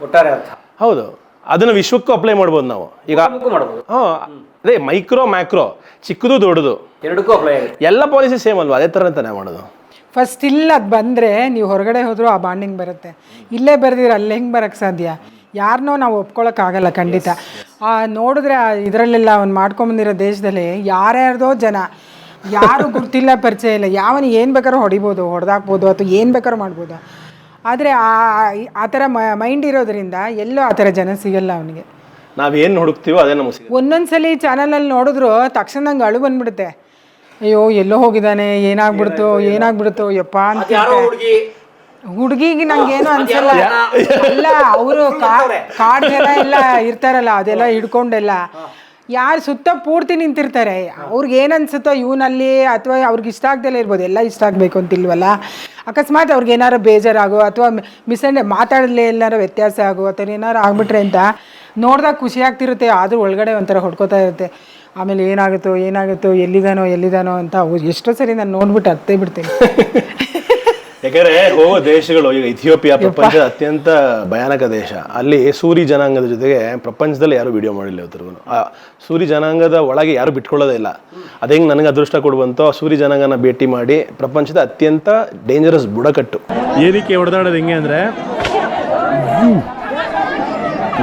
ಒಟ್ಟಾರೆ ಅರ್ಥ. ಹೌದು. ಅದನ್ನು ವಿಶ್ವಕ್ಕೂ ಅಪ್ಲೈ ಮಾಡ್ಬೋದು ನಾವು. ಈಗ ಮಾಡ್ಬೋದು. ಹಾಂ ಅದೇ ಮೈಕ್ರೋ ಮ್ಯಾಕ್ರೋ ಚಿಕ್ಕದು ದೊಡ್ಡದು. ಎರಡಕ್ಕೂ ಅಪ್ಲೈ ಆಗುತ್ತೆ. ಎಲ್ಲ ಪಾಲಿಸಿ ಸೇಮ್ ಅಲ್ವಾ? ಅದೇ ಥರ ಅಂತಾನೆ ಮಾಡೋದು. ಫಸ್ಟ್ ಇಲ್ಲ ಅದು ಬಂದರೆ ನೀವು ಹೊರಗಡೆ ಹೋದರೂ ಆ ಬಾಂಡಿಂಗ್ ಬರುತ್ತೆ. ಇಲ್ಲೇ ಬರೆದಿರ ಅಲ್ಲಿ ಹೆಂಗೆ ಬರೋಕ್ಕೆ ಸಾಧ್ಯ? ಯಾರನ್ನೋ ನಾವು ಒಪ್ಕೊಳ್ಳೋಕ್ಕಾಗಲ್ಲ ಖಂಡಿತ. ಆ ನೋಡಿದ್ರೆ ಇದರಲ್ಲೆಲ್ಲ ಅವ್ನು ಮಾಡ್ಕೊಂಬಂದಿರೋ ದೇಶದಲ್ಲಿ ಯಾರ್ಯಾರ್ದೋ ಜನ ಯಾರು ಗುರ್ತಿಲ್ಲ ಪರಿಚಯ ಇಲ್ಲ ಯಾವನು ಏನು ಬೇಕಾದ್ರೂ ಹೊಡಿಬೋದು ಹೊಡೆದಾಕ್ಬೋದು ಅಥವಾ ಏನು ಬೇಕಾದ್ರೂ ಮಾಡ್ಬೋದು. ಆದರೆ ಆ ಆ ಥರ ಮೈಂಡ್ ಇರೋದ್ರಿಂದ ಎಲ್ಲೋ ಆ ಥರ ಜನ ಸಿಗಲ್ಲ ಅವನಿಗೆ. ನಾವೇನು ಹುಡುಕ್ತೀವೋ ಅದೇ ನಮಗೆ ಒಂದೊಂದ್ಸಲಿ ಚಾನಲಲ್ಲಿ ನೋಡಿದ್ರು ತಕ್ಷಣ ನಂಗೆ ಅಳು ಬಂದ್ಬಿಡುತ್ತೆ. ಅಯ್ಯೋ ಎಲ್ಲೋ ಹೋಗಿದ್ದಾನೆ ಏನಾಗ್ಬಿಡ್ತು ಏನಾಗ್ಬಿಡ್ತು ಯಪ್ಪ ಅಂತ ಹುಡುಗಿಗೆ ಏನು ಅನ್ಸಲ್ಲ. ಅಲ್ಲ ಅವರು ಕಾಡ್ ಜನ ಎಲ್ಲ ಇರ್ತಾರಲ್ಲ ಅದೆಲ್ಲ ಹಿಡ್ಕೊಂಡೆಲ್ಲ. ಯಾರು ಸುತ್ತ ಪೂರ್ತಿ ನಿಂತಿರ್ತಾರೆ. ಅವ್ರಿಗೆ ಏನು ಅನ್ಸುತ್ತೋ ಇವನಲ್ಲಿ ಅಥವಾ ಅವ್ರಿಗೆ ಇಷ್ಟ ಆಗ್ದೆಲ್ಲ ಇರ್ಬೋದು. ಎಲ್ಲ ಇಷ್ಟ ಆಗಬೇಕು ಅಂತಿಲ್ವಲ್ಲ? ಅಕಸ್ಮಾತ್ ಅವ್ರಿಗೆ ಏನಾರು ಬೇಜಾರಾಗೋ ಅಥವಾ ಮಿಸ್ಅಂಡ್ ಮಾತಾಡಲೇ ಎಲ್ಲಾರು ವ್ಯತ್ಯಾಸ ಆಗೋ ಥರ ಏನಾರು ಆಗ್ಬಿಟ್ರೆ ಅಂತ ನೋಡಿದಾಗ ಖುಷಿ ಆಗ್ತಿರುತ್ತೆ. ಆದರೂ ಒಳಗಡೆ ಒಂಥರ ಹೊಡ್ಕೋತಾ ಇರುತ್ತೆ. ಆಮೇಲೆ ಏನಾಗುತ್ತೋ ಏನಾಗುತ್ತೋ ಎಲ್ಲಿದಾನೋ ಎಲ್ಲಿದಾನೋ ಅಂತ ಎಷ್ಟು ಎಷ್ಟೋ ಸರಿ ನಾನು ನೋಡ್ಬಿಟ್ಟು ಅತ್ತೇ ಬಿಡ್ತೀನಿ. ಯಾಕಂದ್ರೆ ಹೋಗೋ ದೇಶಗಳು ಈಗ ಇಥಿಯೋಪಿಯಾ ಪ್ರಪಂಚದ ಅತ್ಯಂತ ಭಯಾನಕ ದೇಶ. ಅಲ್ಲಿ ಸೂರಿ ಜನಾಂಗದ ಜೊತೆಗೆ ಪ್ರಪಂಚದಲ್ಲಿ ಯಾರು ವಿಡಿಯೋ ಮಾಡಿಲ್ಲ ಇವತ್ತರೆಗೂ ಆ ಸೂರಿ ಜನಾಂಗದ ಒಳಗೆ ಯಾರು ಬಿಟ್ಕೊಳ್ಳೋದೇ ಇಲ್ಲ. ಅದೇ ಹೆಂಗೆ ನನಗೆ ಅದೃಷ್ಟ ಕೊಡುವಂತೋ ಸೂರಿ ಜನಾಂಗನ ಭೇಟಿ ಮಾಡಿ ಪ್ರಪಂಚದ ಅತ್ಯಂತ ಡೇಂಜರಸ್ ಬುಡಕಟ್ಟು. ಏನಕ್ಕೆ ಹೊಡೆದಾಡೋದು ಹೆಂಗೆ ಅಂದ್ರೆ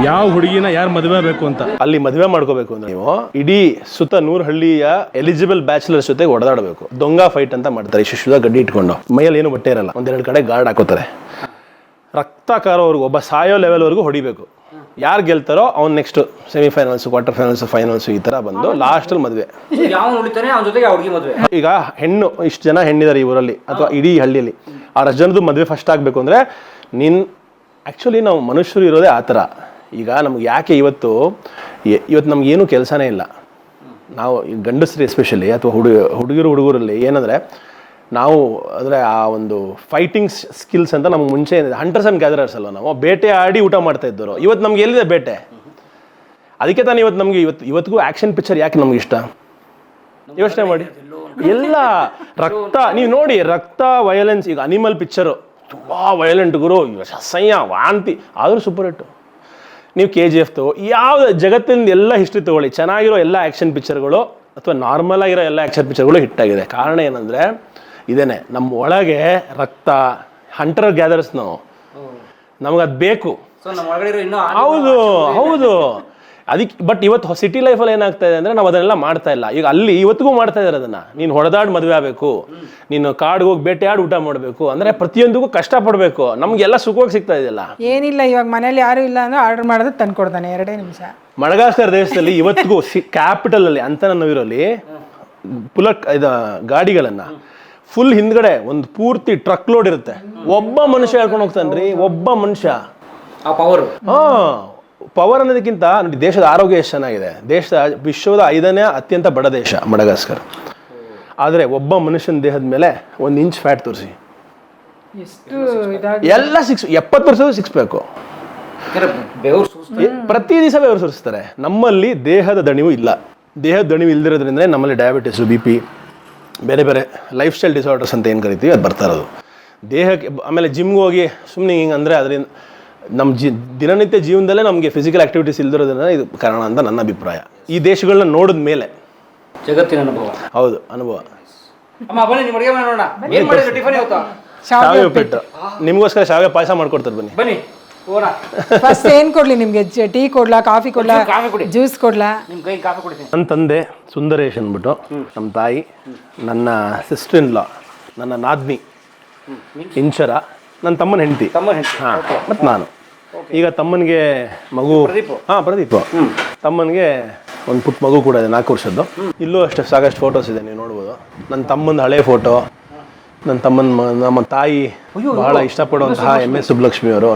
ಯಾವ ಹುಡುಗಿನ ಯಾರು ಮದುವೆ ಬೇಕು ಅಂತ? ಅಲ್ಲಿ ಮದುವೆ ಮಾಡ್ಕೋಬೇಕು ಅಂದ್ರೆ ನೀವು ಇಡೀ ಸುತ್ತ ನೂರು ಹಳ್ಳಿಯ ಎಲಿಜಿಬಲ್ ಬ್ಯಾಚುಲರ್ಸ್ ಜೊತೆ ಒಡೆದಾಡಬೇಕು. ದೊಂಗ ಫೈಟ್ ಅಂತ ಮಾಡ್ತಾರೆ. ಶಿಶುದ ಗಡ್ಡಿ ಇಟ್ಕೊಂಡು. ಮೈಯಲ್ಲಿ ಏನು ಬಟ್ಟೆ ಇರಲ್ಲ. ಒಂದೆರಡು ಕಡೆ ಗಾರ್ಡ್ ಹಾಕೋತಾರೆ. ರಕ್ತಕಾರವರೆಗೂ ಒಬ್ಬ ಸಾಯೋ ಲೆವೆಲ್ವರೆಗೂ ಹೊಡಿಬೇಕು. ಯಾರು ಗೆಲ್ತಾರೋ ಅವ್ನು next semifinals quarter finals finals ಈ ತರ ಬಂದು ಲಾಸ್ಟಲ್ಲಿ ಮದುವೆ. ಯಾವ ಉಳಿತಾನೆ ಅವನ ಜೊತೆಗೆ ಆ ಹುಡುಗಿ ಮದುವೆ. ಈಗ ಹೆಣ್ಣು ಇಷ್ಟು ಜನ ಹೆಣ್ಣಿದ್ದಾರೆ ಈ ಊರಲ್ಲಿ ಅಥವಾ ಇಡೀ ಹಳ್ಳಿಯಲ್ಲಿ ಆ ರಜನದ್ದು ಜನದ್ದು ಮದುವೆ ಫಸ್ಟ್ ಆಗಬೇಕು ಅಂದರೆ ನಿನ್ ಆ್ಯಕ್ಚುಲಿ ನಾವು ಮನುಷ್ಯರು ಇರೋದೇ ಆ ಥರ ಈಗ ನಮ್ಗೆ ಯಾಕೆ ಇವತ್ತು ಇವತ್ತು ನಮಗೇನು ಕೆಲಸನೇ ಇಲ್ಲ. ನಾವು ಗಂಡಸರು ಎಸ್ಪೆಷಲಿ ಅಥವಾ ಹುಡುಗ ಹುಡುಗರು ಹುಡುಗರಲ್ಲಿ ಏನಂದರೆ ನಾವು ಅಂದರೆ ಆ ಒಂದು ಫೈಟಿಂಗ್ ಸ್ಕಿಲ್ಸ್ ಅಂತ ನಮ್ಗೆ ಮುಂಚೆ ಏನಿದೆ. ಹಂಟರ್ಸ್ ಆ್ಯಂಡ್ ಗ್ಯಾದರರ್ಸ್ ಅಲ್ವ ನಾವು? ಬೇಟೆ ಆಡಿ ಊಟ ಮಾಡ್ತಾ ಇದ್ದರು ಇವತ್ತು ನಮ್ಗೆ ಎಲ್ಲಿದೆ ಬೇಟೆ? ಅದಕ್ಕೆ ತಾನೇ ಇವತ್ತು ನಮಗೆ ಇವತ್ತು ಇವತ್ತಿಗೂ ಆ್ಯಕ್ಷನ್ ಪಿಕ್ಚರ್ ಯಾಕೆ ನಮ್ಗೆ ಇಷ್ಟ? ಯೋಚನೆ ಮಾಡಿ. ಎಲ್ಲ ರಕ್ತ ನೀವು ನೋಡಿ ರಕ್ತ ವಯಲೆನ್ಸ್ ಈಗ ಅನಿಮಲ್ ಪಿಕ್ಚರು ತುಂಬ ವಯಲೆಂಟ್ ಗುರು ಅಸಹ್ಯ ವಾಂತಿ ಆದರೂ ಸೂಪರ್ ಹಿಟ್ಟು ನೀವು ಕೆ ಜಿ ಎಫ್ ತಗೋ ಯಾವ ಜಗತ್ತಿನ ಎಲ್ಲ ಹಿಸ್ಟ್ರಿ ತಗೊಳ್ಳಿ ಚೆನ್ನಾಗಿರೋ ಎಲ್ಲ ಆ್ಯಕ್ಷನ್ ಪಿಕ್ಚರ್ಗಳು ಅಥವಾ ನಾರ್ಮಲ್ ಆಗಿರೋ ಎಲ್ಲ ಆ್ಯಕ್ಷನ್ ಪಿಕ್ಚರ್ಗಳು ಹಿಟ್ಟಾಗಿದೆ ಕಾರಣ ಏನಂದರೆ ಇದೇನೆ ನಮ್ಮ ಒಳಗೆ ರಕ್ತ ಹಂಟರ್ ಗ್ಯಾದರ್ಸ್ ನಾವು. ನಮಗೆ ಅದು ಬೇಕು. ಹೌದು ಹೌದು. ಅದಕ್ಕೆ ಬಟ್ ಇವತ್ತು ಸಿಟಿ ಲೈಫಲ್ಲಿ ಏನಾಗ್ತಾ ಇದೆ ಅಂದರೆ ನಾವು ಅದನ್ನೆಲ್ಲ ಮಾಡ್ತಾ ಇಲ್ಲ. ಈಗ ಅಲ್ಲಿ ಇವತ್ತಿಗೂ ಮಾಡ್ತಾ ಇದ್ದಾರೆ ಅದನ್ನು. ನೀನು ಹೊಡೆದಾಡಿ ಮದುವೆ ಆಗಬೇಕು. ನೀನು ಕಾಡಿಗೆ ಹೋಗಿ ಬೇಟೆಯಾಡಿ ಊಟ ಮಾಡಬೇಕು. ಅಂದರೆ ಪ್ರತಿಯೊಂದಕ್ಕೂ ಕಷ್ಟಪಡಬೇಕು. ನಮಗೆಲ್ಲ ಸುಖವಾಗಿ ಸಿಗ್ತಾ ಇದೆಯಲ್ಲ. ಏನಿಲ್ಲ ಇವಾಗ ಮನೇಲಿ ಯಾರು ಇಲ್ಲ ಅಂದ್ರೆ ಆರ್ಡರ್ ಮಾಡೋದು ತಂದ್ಕೊಡ್ತಾನೆ. ಎರಡೇ ನಿಮಿಷ. ಮಡಗಾಸ್ಕರ್ ದೇಶದಲ್ಲಿ ಇವತ್ತಿಗೂ ಸಿ ಕ್ಯಾಪಿಟಲಲ್ಲಿ ಅಂತ ನವಿರಲ್ಲಿ ಪುಲಕ್ ಇದು ಗಾಡಿಗಳನ್ನು ಫುಲ್ ಹಿಂದ್ಗಡೆ ಒಂದು ಪೂರ್ತಿ ಟ್ರಕ್ ಲೋಡ್ ಇರುತ್ತೆ. ಒಬ್ಬ ಮನುಷ್ಯ ಹೇಳ್ಕೊಂಡು ಹೋಗ್ತಾನ್ರಿ. ಒಬ್ಬ ಮನುಷ್ಯ. ಆ ಪವರ್ ಹಾ. ಪವರ್ ಅನ್ನೋದಕ್ಕಿಂತ ನೋಡಿ ದೇಶದ ಆರೋಗ್ಯ ಎಷ್ಟು ಚೆನ್ನಾಗಿದೆ. ದೇಶದ ವಿಶ್ವದ ಐದನೇ ಅತ್ಯಂತ ಬಡ ದೇಶ ಮಡಗಾಸ್ಕರ್. ಆದರೆ ಒಬ್ಬ ಮನುಷ್ಯನ ದೇಹದ ಮೇಲೆ ಒಂದು ಇಂಚ್ ಫ್ಯಾಟ್ ತೋರಿಸಿ. ಎಷ್ಟು ಇದಾಗಿ ಎಲ್ಲ ಸಿಕ್ಸ್ ಎಪ್ಪತ್ತು ವರ್ಷದ ಸಿಕ್ಸ್ ಬೇಕು ಬೆವರು ಸುಸ್ತು ಎ- ಪ್ರತಿ ದಿವಸ ಬೆವರು ಸುರಿಸ್ತಾರೆ. ನಮ್ಮಲ್ಲಿ ದೇಹದ ದಣಿವು ಇಲ್ಲ. ದೇಹದ ದಣಿವು ಇಲ್ದಿರೋದ್ರಿಂದ ನಮ್ಮಲ್ಲಿ ಡಯಾಬಿಟಿಸು ಬಿ ಪಿ ಬೇರೆ ಬೇರೆ ಲೈಫ್ ಸ್ಟೈಲ್ ಡಿಸಾರ್ಡರ್ಸ್ ಅಂತ ಏನು ಕರಿತೀವಿ ಅದು ಬರ್ತಾ ಇರೋದು. ದೇಹಕ್ಕೆ ಆಮೇಲೆ ಜಿಮ್ಗೆ ಹೋಗಿ ಸುಮ್ಮನೆ ಹಿಂಗೆ ಅಂದರೆ ಅದರಿಂದ ನಮ್ಮ ಜಿ ದಿನನಿತ್ಯ ಜೀವನದಲ್ಲೇ ನಮಗೆ ಫಿಸಿಕಲ್ ಆ್ಯಕ್ಟಿವಿಟೀಸ್ ಇಲ್ದಿರೋದ್ರಿಂದ ಇದು ಕಾರಣ ಅಂತ ನನ್ನ ಅಭಿಪ್ರಾಯ. ಈ ದೇಶಗಳನ್ನ ನೋಡಿದ ಮೇಲೆ. ಜಗತ್ತಿನ ಅನುಭವ. ಹೌದು ಅನುಭವ. ಅಮ್ಮ ಬನ್ನಿ ನಿಮ್ಮ ಅಡುಗೆ ಮಾಡೋಣ ಏನ್ ಮಾಡಿದ್ರು ಟಿಫನ್ ಇವತ್ತು? ಶಾವಿಗೆ ಉಪ್ಪಿಟ್ಟು. ನಿಮಗೋಸ್ಕರ ಶಾವಿಗೆ ಪಾಯಸ ಮಾಡ್ಕೊಡ್ತಾರೆ ಬನ್ನಿ. ಬನ್ನಿ ಹೋಗೋಣ. ಫಸ್ಟ್ ಏನ್ ಕೊಡ್ಲಿ ನಿಮ್ಗೆ? ಟೀ ಕೊಡ್ಲಾ ಕಾಫಿ ಕೊಡ್ಲಾ? ಕಾಫಿ ಕೊಡಿ. ಜ್ಯೂಸ್ ಕೊಡ್ಲಾ? ನಿಮ್ಮ ಕೈ ಕಾಫಿ ಕುಡಿತೀನಿ. ನನ್ನ ತಂದೆ ಸುಂದರೇಶ್ ಅಂದ್ಬಿಟ್ಟು ನಮ್ಮ ತಾಯಿ ನನ್ನ ಸಿಸ್ಟರ್ ಇನ್ ಲಾ ನನ್ನ ನಾದ್ನಿ ಇಂಚರ ನನ್ನ ತಮ್ಮನ ಹೆಂಡತಿ. ತಮ್ಮನ ಹೆಂಡತಿ. ಹಾಂ ಮತ್ತು ನಾನು. ಈಗ ತಮ್ಮನಿಗೆ ಮಗು ಪ್ರದೀಪ್. ಹಾಂ ಪ್ರದೀಪ್. ತಮ್ಮನಿಗೆ ಒಂದು ಪುಟ್ಟ ಮಗು ಕೂಡ ಇದೆ ನಾಲ್ಕು ವರ್ಷದ್ದು. ಇಲ್ಲೂ ಅಷ್ಟೇ ಸಾಕಷ್ಟು ಫೋಟೋಸ್ ಇದೆ ನೀವು ನೋಡ್ಬೋದು. ನನ್ನ ತಮ್ಮನ ಹಳೆ ಫೋಟೋ ನನ್ನ ತಮ್ಮನ ಮ- ನಮ್ಮ ತಾಯಿ ಬಹಳ ಇಷ್ಟಪಡುವಂತಹ ಎಂ ಎಸ್ ಸುಬ್ಬಲಕ್ಷ್ಮಿ ಅವರು.